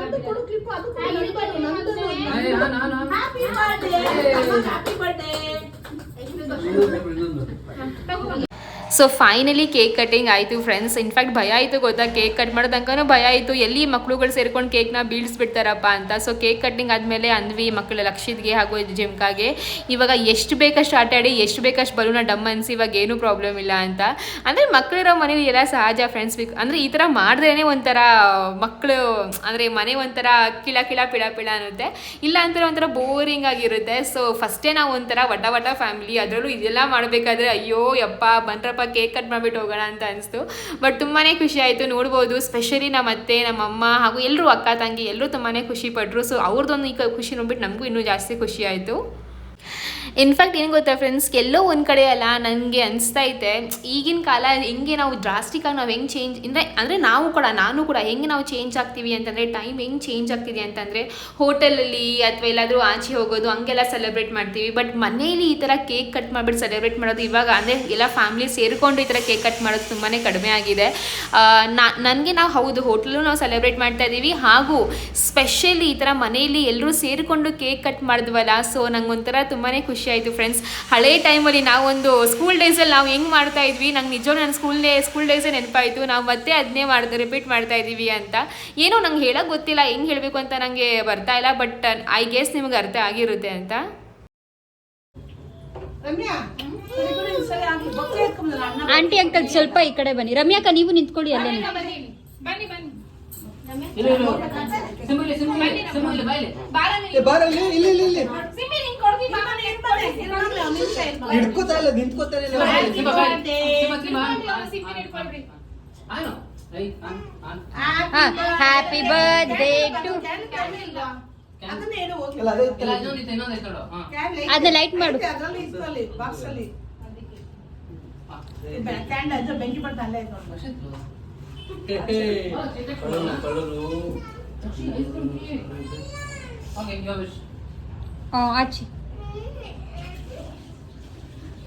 Speaker 2: ನಂದು ಕೊಡು ಕ್ಲಿಪ್ ಅದು happy birthday happy birthday
Speaker 1: so finally cake cutting ಆಯಿತು ಫ್ರೆಂಡ್ಸ್ ಇನ್ಫ್ಯಾಕ್ಟ್ ಭಯ ಆಯಿತು ಗೊತ್ತಾ? ಕೇಕ್ ಕಟ್ ಮಾಡೋ ತನಕನೂ ಭಯ ಆಯಿತು. ಎಲ್ಲಿ ಮಕ್ಳುಗಳು ಸೇರ್ಕೊಂಡು ಕೇಕ್ನ ಬೀಳಿಸ್ಬಿಡ್ತಾರಪ್ಪ ಅಂತ? ಸೊ ಕೇಕ್ ಕಟ್ಟಿಂಗ್ ಆದಮೇಲೆ ಅಂದ್ವಿ ಮಕ್ಕಳು ಲಕ್ಷಿತ್ಗೆ ಹಾಗೂ ಜಿಮ್ಕಾಗೆ, ಇವಾಗ ಎಷ್ಟು ಬೇಕಷ್ಟು ಆಟ ಆಡಿ, ಎಷ್ಟು ಬೇಕಷ್ಟು ಬಲೂನ ಡಮ್ ಅನ್ಸಿ ಇವಾಗ ಏನೂ ಪ್ರಾಬ್ಲಮ್ ಇಲ್ಲ ಅಂತ. ಅಂದರೆ ಮಕ್ಕಳಿರೋ ಮನೇಲಿ ಎಲ್ಲ ಸಹಜ ಫ್ರೆಂಡ್ಸ್ ಅಂದರೆ ಈ ಥರ ಮಾಡಿದ್ರೇ ಒಂಥರ ಮಕ್ಕಳು ಅಂದರೆ ಮನೆ ಒಂಥರ ಕಿಳ ಕಿಳ ಪಿಳ ಪಿಳ ಅನ್ನುತ್ತೆ. ಇಲ್ಲ ಅಂತಾರೆ ಒಂಥರ ಬೋರಿಂಗ್ ಆಗಿರುತ್ತೆ. ಸೊ ಫಸ್ಟೇ ನಾವು ಒಂಥರ ವಟ ವಟ ಫ್ಯಾಮಿಲಿ ಅದರಲ್ಲೂ ಇದೆಲ್ಲ ಮಾಡಬೇಕಾದ್ರೆ, ಅಯ್ಯೋ ಯಪ್ಪ, ಬಂದ್ರಪ್ಪ ಕೇಕ್ ಕಟ್ ಮಾಡ್ಬಿಟ್ಟು ಹೋಗೋಣ ಅಂತ ಅನಿಸ್ತು. ಬಟ್ ತುಂಬಾ ಖುಷಿ ಆಯಿತು, ನೋಡ್ಬೋದು. ಸ್ಪೆಷಲಿ ನಮ್ಮ ಅತ್ತೆ, ನಮ್ಮ ಅಮ್ಮ ಹಾಗೂ ಎಲ್ಲರೂ ಅಕ್ಕ, ತಂಗಿ ಎಲ್ಲರೂ ತುಂಬಾ ಖುಷಿ ಪಟ್ಟರು ಸೊ ಅವ್ರದ್ದೊಂದು ಈ ಖುಷಿ ನೋಡ್ಬಿಟ್ಟು ನಮಗೂ ಇನ್ನೂ ಜಾಸ್ತಿ ಖುಷಿ ಆಯಿತು. ಇನ್ಫ್ಯಾಕ್ಟ್ ಏನು ಗೊತ್ತಾ ಫ್ರೆಂಡ್ಸ್ ಎಲ್ಲೋ ಒಂದು ಕಡೆ ಅಲ್ಲ ನನಗೆ ಅನಿಸ್ತಾ ಐತೆ, ಈಗಿನ ಕಾಲ ಹೆಂಗೆ ನಾವು ಡ್ರಾಸ್ಟಿಕಾಗಿ ನಾವು ಹೆಂಗೆ ಚೇಂಜ್ ಅಂದರೆ ಅಂದರೆ ನಾವು ಕೂಡ, ನಾನು ಕೂಡ ಹೆಂಗೆ ನಾವು ಚೇಂಜ್ ಆಗ್ತೀವಿ ಅಂತಂದರೆ ಟೈಮ್ ಹೆಂಗೆ ಚೇಂಜ್ ಆಗ್ತಿದೆ ಅಂತಂದರೆ ಹೋಟೆಲಲ್ಲಿ ಅಥವಾ ಎಲ್ಲಾದರೂ ಆಚೆ ಹೋಗೋದು, ಹಂಗೆಲ್ಲ ಸೆಲೆಬ್ರೇಟ್ ಮಾಡ್ತೀವಿ. ಬಟ್ ಮನೇಲಿ ಈ ಥರ ಕೇಕ್ ಕಟ್ ಮಾಡಿಬಿಟ್ಟು ಸೆಲೆಬ್ರೇಟ್ ಮಾಡೋದು ಇವಾಗ ಅಂದರೆ ಎಲ್ಲ ಫ್ಯಾಮಿಲಿ ಸೇರಿಕೊಂಡು ಈ ಥರ ಕೇಕ್ ಕಟ್ ಮಾಡೋದು ತುಂಬಾ ಕಡಿಮೆ ಆಗಿದೆ. ನನಗೆ ನಾವು ಹೌದು ಹೋಟ್ಲಲ್ಲೂ ನಾವು ಸೆಲೆಬ್ರೇಟ್ ಮಾಡ್ತಾ ಇದ್ದೀವಿ ಹಾಗೂ ಸ್ಪೆಷಲಿ ಈ ಥರ ಮನೆಯಲ್ಲಿ ಎಲ್ಲರೂ ಸೇರಿಕೊಂಡು ಕೇಕ್ ಕಟ್ ಮಾಡಿದ್ವಲ್ಲ ಸೊ ನಂಗೆ ಒಂಥರ ತುಂಬಾ ಖುಷಿ ಆಯಿತು ಫ್ರೆಂಡ್ಸ್ ಹಳೆ ಟೈಮಲ್ಲಿ ನಾವೊಂದು ಸ್ಕೂಲ್ ಡೇಸಲ್ಲಿ ನಾವು ಹೆಂಗೆ ಮಾಡ್ತಾ ಇದ್ವಿ? ನಂಗೆ ನಿಜ ನನ್ನ ಸ್ಕೂಲ್ ಡೇ ಸ್ಕೂಲ್ ಡೇಸೇ ನೆನಪಾಯಿತು. ನಾವು ಮತ್ತೆ ಅದನ್ನೇ ಮಾಡ್ದೆ ರಿಪೀಟ್ ಮಾಡ್ತಾ ಇದ್ದೀವಿ ಅಂತ. ಏನೋ ನಂಗೆ ಹೇಳೋಕ್ಕೆ ಗೊತ್ತಿಲ್ಲ ಹೆಂಗೆ ಹೇಳಬೇಕು ಅಂತ ನನಗೆ ಬರ್ತಾ ಇಲ್ಲ ಬಟ್ ಐ ಗೆಸ್ ನಿಮಗೆ ಅರ್ಥ ಆಗಿರುತ್ತೆ ಅಂತ.
Speaker 3: ಆಂಟಿ ಅಂಕಲ್ ಸ್ವಲ್ಪ ಈ ಕಡೆ ಬನ್ನಿ. ರಮ್ಯಾಕ ನೀವು ನಿಂತ್ಕೊಳ್ಳಿ ಅಲ್ಲೇ.
Speaker 4: ನಿಮಿಷ ಇಲ್ಲ ಇಲ್ಲ ಇಲ್ಲಿ. ಹಿಡ್ಕೋತಾ ಇಲ್ಲ ನಿಂತ್ಕೋತಾ ಇಲ್ಲ.
Speaker 3: ಹ್ಯಾಪಿ ಬರ್ತ್ಡೇ ಟು
Speaker 2: ಅದನ್ನ
Speaker 3: ಲೈಟ್ ಮಾಡು.
Speaker 2: ಅದರಲ್ಲಿ ಇದ್ರಲ್ಲಿ ಬಾಕ್ಸ್ ಅಲ್ಲಿ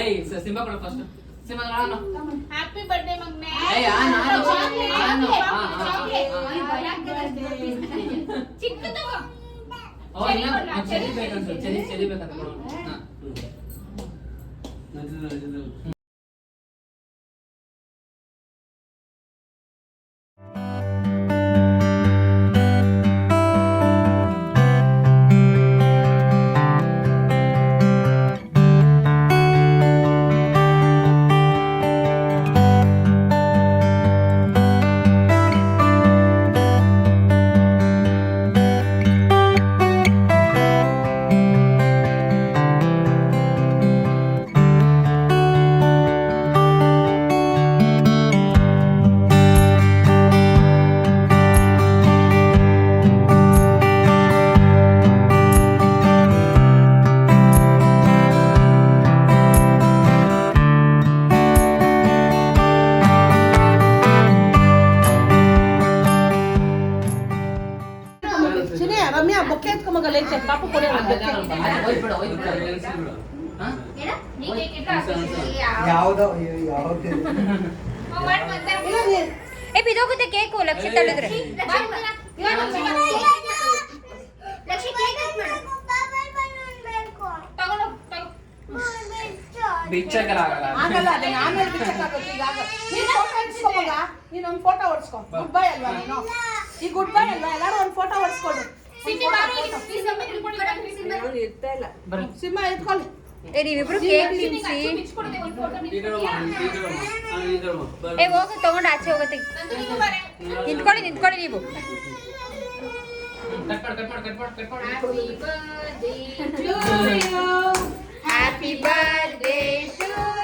Speaker 5: ಏಯ್ ಸಿಂಬಾ ಕೊಡು ಫಸ್ಟ್ ಸಿಂಬಾ ನಾನು
Speaker 2: ಹ್ಯಾಪಿ ಬರ್ತ್ಡೇ ಮಗ್ನೆ.
Speaker 5: ಏಯ್ ಆ ನಾನು ನಾನು.
Speaker 2: ಚಿಕ್ಕದು.
Speaker 5: ಓ ಇಲ್ಲ ಚೆರಿ ಬೇಕಂತ ಚೆರಿ ಚೆರಿ ಬೇಕಂತ ಕೊಡು ಹಾ ಆಗಲ್ಲ
Speaker 2: ಆಗಲ್ಲ ಅದನ್ನ ಆಮೇಲೆ ಬಿಚ್ಚಕ್ಕಾಗುತ್ತೆ. ಈಗ ನೀನು ನೀನ್ ಫೋಟೋ ಹೊಡ್ಸ್ಕೊ ಮಗ ನೀನ್ ಒಂದ್ ಫೋಟೋ ಹೊಡ್ಸ್ಕೊ. ಗುಡ್ ಬೈ ಅಲ್ವಾ ನೀನು? ಈ ಗುಡ್ ಬೈ ಅಲ್ವಾ? ಎಲ್ಲಾರು ಒಂದ್ ಫೋಟೋ ಹೊಡ್ಸ್ಕೊಡು.
Speaker 5: ಬರ್ರಿ.
Speaker 2: ಸಿಂಹ ಎತ್ಕೊಳ್ಳಿ.
Speaker 3: ಏ ನೀವಿಬ್ರು ಕೇಕ್ ತಿನ್ಸಿ. ಏ ಹೋಗಿ ತಗೊಂಡು ಆಚೆ ಹೋಗುತ್ತೆ ನಿಂತ್ಕೊಳ್ಳಿ ನಿಂತ್ಕೊಳ್ಳಿ ನೀವು.
Speaker 5: ಕಟ್ ಮಾಡು, ಕಟ್ ಮಾಡು, ಕಟ್ ಮಾಡು, ಕಟ್ ಮಾಡು.
Speaker 3: ಹ್ಯಾಪಿ ಬರ್ಡೇ ಟು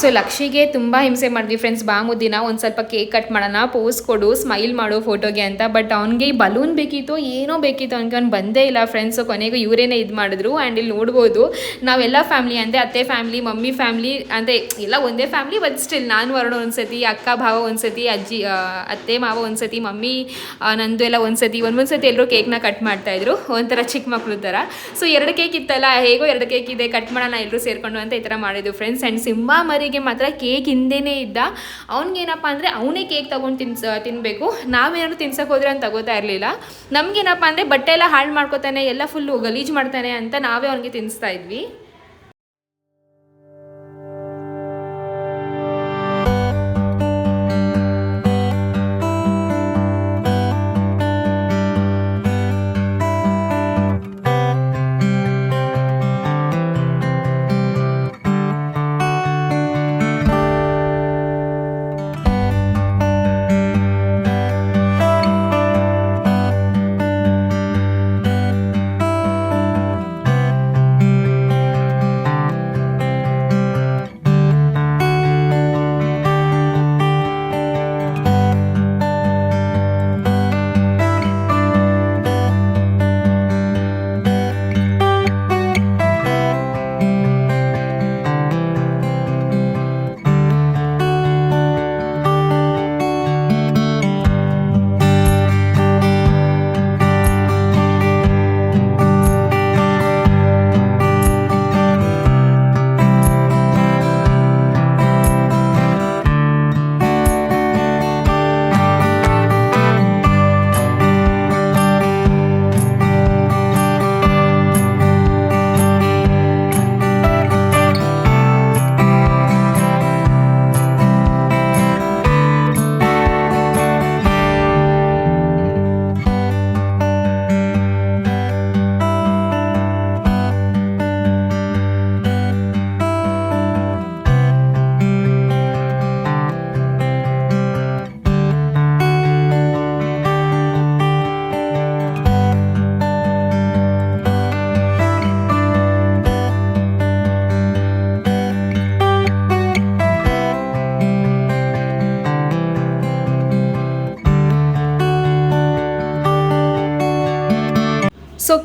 Speaker 1: ಸೊ ಲಕ್ಷಿಗೆ ತುಂಬ ಹಿಂಸೆ ಮಾಡಿದ್ವಿ ಫ್ರೆಂಡ್ಸ್ ಬಾ ಮುದ್ದಿನ, ಒಂದು ಸ್ವಲ್ಪ ಕೇಕ್ ಕಟ್ ಮಾಡೋಣ ಪೋಸ್ ಕೊಡು ಸ್ಮೈಲ್ ಮಾಡೋ ಫೋಟೋಗೆ ಅಂತ. ಬಟ್ ಅವ್ನಿಗೆ ಬಲೂನ್ ಬೇಕಿತ್ತು, ಏನೋ ಬೇಕಿತ್ತು ಅವ್ನಿಗೆ ಅವ್ನು ಬಂದೇ ಇಲ್ಲ ಫ್ರೆಂಡ್ಸು ಕೊನೆಗೂ ಇವರೇನೇ ಇದು ಮಾಡಿದ್ರು. ಆ್ಯಂಡ್ ಇಲ್ಲಿ ನೋಡ್ಬೋದು, ನಾವೆಲ್ಲ ಫ್ಯಾಮ್ಲಿ ಅಂದರೆ ಅತ್ತೆ ಫ್ಯಾಮ್ಲಿ ಮಮ್ಮಿ ಫ್ಯಾಮ್ಲಿ ಅಂದರೆ ಎಲ್ಲ ಒಂದೇ ಫ್ಯಾಮ್ಲಿ ಬಟ್ ಸ್ಟಿಲ್ ನಾನು ವರುಣ ಒಂದ್ಸತಿ, ಅಕ್ಕ, ಭಾವ ಒಂದ್ಸತಿ, ಅಜ್ಜಿ ಅತ್ತೆ, ಮಾವ ಒಂದ್ಸತಿ, ಮಮ್ಮಿ ನಂದು ಎಲ್ಲ ಒಂದ್ಸತಿ, ಒಂದೊಂದು ಸತಿ ಎಲ್ಲರೂ ಕೇಕ್ನ ಕಟ್ ಮಾಡ್ತಾಯಿದ್ರು ಒಂಥರ ಚಿಕ್ಕ ಮಕ್ಕಳು ಥರ ಸೊ ಎರಡು ಕೇಕ್ ಇತ್ತಲ್ಲ, ಹೇಗೋ ಎರಡು ಕೇಕ್ ಇದೆ ಕಟ್ ಮಾಡೋಣ ಎಲ್ಲರೂ ಸೇರಿಕೊಂಡು ಅಂತ ಈ ಥರ ಮಾಡಿದ್ದು ಫ್ರೆಂಡ್ಸ್ ಆ್ಯಂಡ್ ಸಿಂಬಾ ಮರಿಗೆ ಮಾತ್ರ ಕೇಕ್ ಹಿಂದೆನೇ ಇದ್ದ. ಅವ್ನಿಗೇನಪ್ಪ ಅಂದರೆ ಅವನೇ ಕೇಕ್ ತೊಗೊಂಡು ತಿನ್ಸ ತಿನ್ನಬೇಕು ನಾವೇನಾದ್ರು ತಿನ್ಸಕ್ಕೆ ಹೋದ್ರೆ ಅಂತ ತಗೋತಾ ಇರಲಿಲ್ಲ. ನಮಗೇನಪ್ಪ ಅಂದರೆ ಬಟ್ಟೆ ಎಲ್ಲ ಹಾಳು ಮಾಡ್ಕೋತಾನೆ, ಎಲ್ಲ ಫುಲ್ಲು ಗಲೀಜು ಮಾಡ್ತಾನೆ ಅಂತ ನಾವೇ ಅವ್ನಿಗೆ ತಿನ್ನಿಸ್ತಾ ಇದ್ವಿ.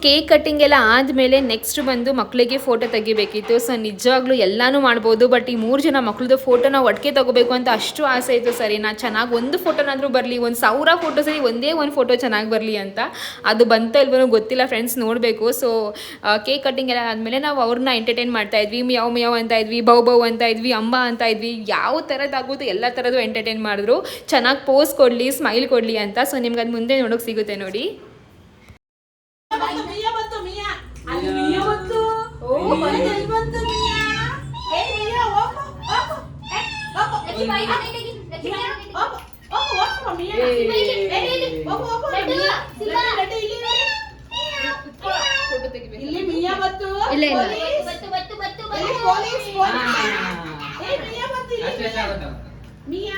Speaker 1: ಕೇಕ್ ಕಟ್ಟಿಂಗ್ ಎಲ್ಲ ಆದಮೇಲೆ ನೆಕ್ಸ್ಟ್ ಬಂದು ಮಕ್ಕಳಿಗೆ ಫೋಟೋ ತೆಗಿಬೇಕಿತ್ತು. ಸೊ ನಿಜವಾಗ್ಲೂ ಎಲ್ಲನೂ ಮಾಡ್ಬೋದು ಬಟ್ ಈ ಮೂರು ಜನ ಮಕ್ಳದ್ದು ಫೋಟೋನ ಒಟ್ಟಿಗೆ ತಗೋಬೇಕು ಅಂತ ಅಷ್ಟು ಆಸೆ ಇತ್ತು. ಸರಿ, ನಾ ಚೆನ್ನಾಗಿ ಒಂದು ಫೋಟೋನಾದರೂ ಬರಲಿ, ಒಂದು ಸಾವಿರ ಫೋಟೋ ಸರಿ ಒಂದೇ ಒಂದು ಫೋಟೋ ಚೆನ್ನಾಗಿ ಬರಲಿ ಅಂತ. ಅದು ಬಂತ ಇಲ್ವೋ ಗೊತ್ತಿಲ್ಲ ಫ್ರೆಂಡ್ಸ್ ನೋಡಬೇಕು. ಸೊ ಕೇಕ್ ಕಟ್ಟಿಂಗ್ ಎಲ್ಲ ಆದಮೇಲೆ ನಾವು ಅವ್ರನ್ನ ಎಂಟರ್ಟೈನ್ ಮಾಡ್ತಾ ಇದ್ವಿ. ಮ್ಯಾವ್ ಮ್ಯಾವ್ ಅಂತ ಇದ್ವಿ, ಬೌ ಬೌ ಅಂತ ಇದ್ವಿ, ಅಂಬ ಅಂತ ಇದ್ವಿ. ಯಾವ ಥರದಾಗುತ್ತೋ ಎಲ್ಲ ಥರದ್ದು ಎಂಟರ್ಟೈನ್ ಮಾಡಿದ್ರು. ಚೆನ್ನಾಗಿ ಪೋಸ್ ಕೊಡಲಿ ಸ್ಮೈಲ್ ಕೊಡಲಿ ಅಂತ. ಸೊ ನಿಮ್ಗೆ ಅದು ಮುಂದೆ ನೋಡೋಕೆ ಸಿಗುತ್ತೆ ನೋಡಿ.
Speaker 2: ಮಿಯಾ ಬಂತು ಮಿಯಾ ಅಲ್ಲಿ ಮಿಯಾ ಓ ಬಂತು ಎಲ್ಲಿ ಬಂತು ಮಿಯಾ ಏ ಮಿಯಾ ಹೋಗು ಹೋಗು ಏ ಹೋಗು ಹೋಗು ಹೋಗು ಹೋಗು ಮಿಯಾ ಏ ಇಲ್ಲಿ ಹೋಗು ಹೋಗು ಮಿಯಾ ಲಡ್ಡು ಲಡ್ಡು ಇಲ್ಲಿ ಇಲ್ಲಿ ಮಿಯಾ ಬಂತು
Speaker 3: ಇಲ್ಲ, ಇಲ್ಲ.
Speaker 2: ಪೊಲೀಸ್. ಇಲ್ಲಿ ಪೊಲೀಸ್ ಪೊಲೀಸ್ ಏ ಮಿಯಾ ಬಂತು ಇಲ್ಲಿ
Speaker 5: ಅಷ್ಟೇ ಅಷ್ಟೇ ಆಗುತ್ತೆ.
Speaker 2: ಮಿಯಾ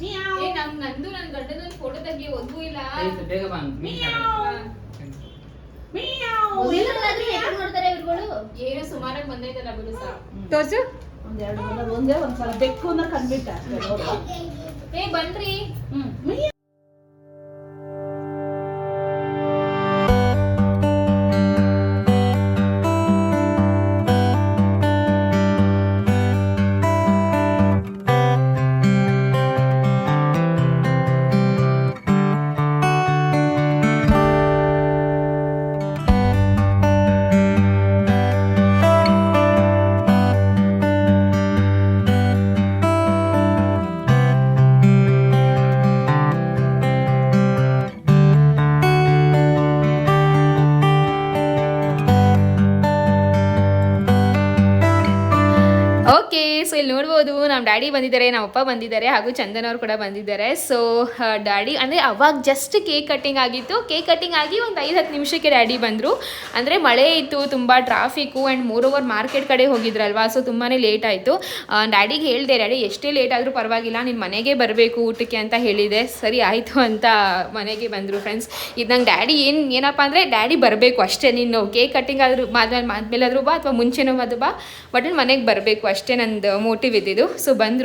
Speaker 2: ಮಿಯಾ
Speaker 1: ನಂದು ನನ್ನ ಗಂಡನ ಫೋಟೋ ತೆಗಿ ಒದ್ದು ಇಲ್ಲ
Speaker 5: ಬೇಗ ಬಾ
Speaker 2: ಮಿಯಾವ್. ಮಿಯಾವ್
Speaker 1: ಏನೋ ಸುಮಾರಾಗಿ ಬಂದೈತಲ್ಲ ಬಿಡು ಸರ್.
Speaker 3: ತೋರ್ಸು.
Speaker 2: ಒಂದೆರಡು ಒಂದೇ ಒಂದ್ಸಲ. ಬೆಕ್ಕು ಅನ್ನೋ ಕಂಡ್ಬಿಟ್ಟ
Speaker 1: ಏ ಬನ್ರಿ
Speaker 2: ಹ್ಮ್.
Speaker 1: ಬಂದಿದ್ದಾರೆ, ನಮ್ಮ ಅಪ್ಪ ಬಂದಿದ್ದಾರೆ ಹಾಗೂ ಚಂದನ್ ಅವರು ಕೂಡ ಬಂದಿದ್ದಾರೆ. ಸೊ ಡ್ಯಾಡಿ ಅಂದರೆ ಅವಾಗ ಜಸ್ಟ್ ಕೇಕ್ ಕಟ್ಟಿಂಗ್ ಆಗಿತ್ತು. ಕೇಕ್ ಕಟ್ಟಿಂಗ್ ಆಗಿ ಒಂದು ಐದು ಹತ್ತು ನಿಮಿಷಕ್ಕೆ ಡ್ಯಾಡಿ ಬಂದರು. ಅಂದರೆ ಮಳೆ ಇತ್ತು, ತುಂಬ ಟ್ರಾಫಿಕ್ಕು ಆ್ಯಂಡ್ ಮೂರ್ ಓವರ್ ಮಾರ್ಕೆಟ್ ಕಡೆ ಹೋಗಿದ್ರಲ್ವಾ ಸೊ ತುಂಬಾ ಲೇಟ್ ಆಯಿತು. ಡ್ಯಾಡಿಗೆ ಹೇಳಿದೆ, ಡ್ಯಾಡಿ, ಎಷ್ಟೇ ಲೇಟ್ ಆದರೂ ಪರವಾಗಿಲ್ಲ, ನೀನು ಮನೆಗೆ ಬರಬೇಕು ಊಟಕ್ಕೆ ಅಂತ ಹೇಳಿದೆ. ಸರಿ, ಆಯಿತು ಅಂತ ಮನೆಗೆ ಬಂದರು ಫ್ರೆಂಡ್ಸ್ ಇದು ನಂಗೆ ಡ್ಯಾಡಿ ಏನು, ಏನಪ್ಪ ಅಂದರೆ ಡ್ಯಾಡಿ ಬರಬೇಕು ಅಷ್ಟೇ. ನೀನು ಕೇಕ್ ಕಟ್ಟಿಂಗ್ ಆದರೂ ಮಾದ್ಮೇಲೆ ಆದರೂ ಬಾ ಅಥವಾ ಮುಂಚೆನೂ ಅದು ಬಾ. ಬಟ್ ಮನೆಗೆ ಬರಬೇಕು ಅಷ್ಟೇ ನಂದು ಮೋಟಿವ್ ಇದ್ದಿದ್ದು. ಸೊ ಬಂದರು.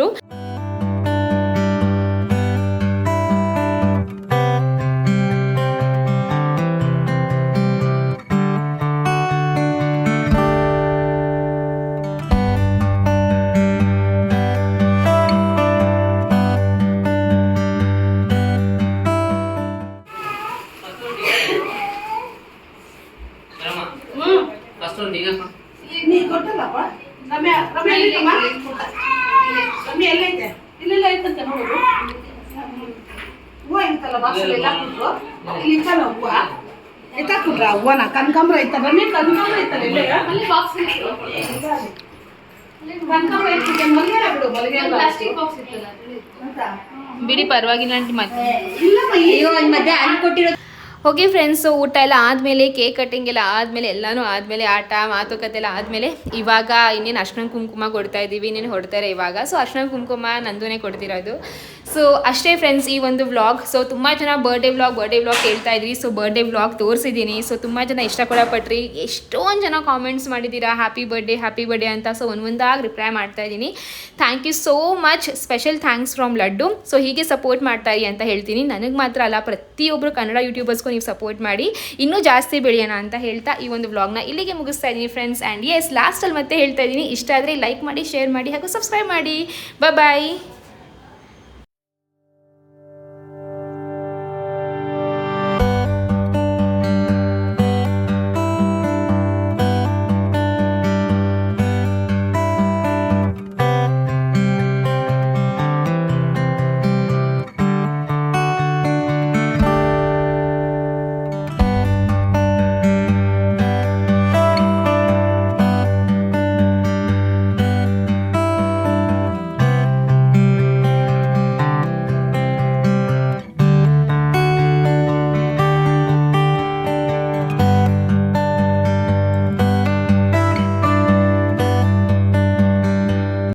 Speaker 5: ಫಸ್ಟ್ ಒಂದು ಈಗ
Speaker 2: ನೀ ಗೊತ್ತಲ್ಲಪ್ಪ ರಮ್ಯಾ ರಮ್ಯಾ ರಮ್ಯಾ ಎಲ್ಲೈತೆ ಇಲ್ಲೆಲ್ಲ ಐತಂತೆ ನೋಡು? ಹೂವು ಐತಲ್ಲ ಬಾಕ್ಸಲ್ಲಿ ಎಲ್ಲ ಕೊಟ್ರು ಇಲ್ಲಿ ಇತ್ತಲ್ಲ ಹೂವ? ಎತ್ತಾಕ್ಬಿಟ್ರ ಹೂವನ? ಕನಕಾಂಬ್ರ ಐತ ರಮ್ಯ ಕನಕಾಂಬ್ರ ಐತಲ್ಲ ಇಲ್ಲೇ ಕನಕಾಂಬ್ರ ಐತಿಗೆ ಮಲ್ಗೆ ಬಿಡು ಮಲ್ಗೆ ಅಲ್ಲ. ಹೌದಾ?
Speaker 1: ಬಿಡಿ ಪರವಾಗಿಲ್ಲ ಆಂಟಿ ಮತ್ತೆ.
Speaker 2: ಇಲ್ಲ
Speaker 3: ಅಯ್ಯೋ ಮಧ್ಯೆ ಅಲ್ಲಿ ಕೊಟ್ಟಿರೋ
Speaker 1: ಓಕೆ ಫ್ರೆಂಡ್ಸ್ ಊಟ ಎಲ್ಲ ಆದಮೇಲೆ ಕೇಕ್ ಕಟ್ಟಿಂಗ್ ಎಲ್ಲ ಆದಮೇಲೆ ಎಲ್ಲನೂ ಆದಮೇಲೆ ಆಟ, ಮಾತುಕತೆ ಎಲ್ಲ ಆದಮೇಲೆ ಇವಾಗ ಇನ್ನೇನು ಅರ್ಶನ ಕುಂಕುಮ ಕೊಡ್ತಾ ಇದ್ದೀವಿ, ಇನ್ನೇನು ಹೊಡ್ತಾರೆ ಇವಾಗ. ಸೊ ಅರ್ಶನ ಕುಂಕುಮ ನಂದೂನೇ ಕೊಡ್ತಿರೋದು. ಸೊ ಅಷ್ಟೇ ಫ್ರೆಂಡ್ಸ್ ಈ ಒಂದು ವ್ಲಾಗ್ ಸೊ ತುಂಬ ಜನ ಬರ್ಡೇ ವ್ಲಾಗ್ ಬರ್ಡೇ ವ್ಲಾಗ್ ಹೇಳ್ತಾ ಇದ್ರಿ. ಸೊ ಬರ್ಡೇ ವ್ಲಾಗ್ ತೋರಿಸಿದ್ದೀನಿ. ಸೊ ತುಂಬ ಜನ ಇಷ್ಟ ಕೂಡ ಪಟ್ರಿ ಎಷ್ಟೊಂದು ಜನ ಕಾಮೆಂಟ್ಸ್ ಮಾಡಿದ್ದೀರಾ. ಹ್ಯಾಪಿ ಬರ್ಡೇ ಹ್ಯಾಪಿ ಬರ್ಡೇ ಅಂತ. ಸೊ ಒಂದೊಂದಾಗಿ ರಿಪ್ಲೈ ಮಾಡ್ತಾ ಇದ್ದೀನಿ. Thank you so much special thanks from laddu. So ಹೀಗೆ ಸಪೋರ್ಟ್ ಮಾಡ್ತಾರಿ ಅಂತ ಹೇಳ್ತೀನಿ. ನನಗೆ ಮಾತ್ರ ಅಲ್ಲ ಪ್ರತಿಯೊಬ್ಬರು ಕನ್ನಡ ಯೂಟ್ಯೂಬರ್ಸ್ಗೂ ನೀವು ಸಪೋರ್ಟ್ ಮಾಡಿ. ಇನ್ನೂ ಜಾಸ್ತಿ ಬೆಳೆಯೋಣ ಅಂತ ಹೇಳ್ತಾ ಈ ಒಂದು ವ್ಲಾಗ್ನ ಇಲ್ಲಿಗೆ ಮುಗಿಸ್ತಾ ಇದ್ದೀನಿ ಫ್ರೆಂಡ್ಸ್ ಆ್ಯಂಡ್ ಎಸ್ ಲಾಸ್ಟಲ್ಲಿ ಮತ್ತೆ ಹೇಳ್ತಾ ಇದ್ದೀನಿ. ಇಷ್ಟ ಆದರೆ ಲೈಕ್ ಮಾಡಿ ಶೇರ್ ಮಾಡಿ ಹಾಗೂ ಸಬ್ಸ್ಕ್ರೈಬ್ ಮಾಡಿ. ಬಾಯ್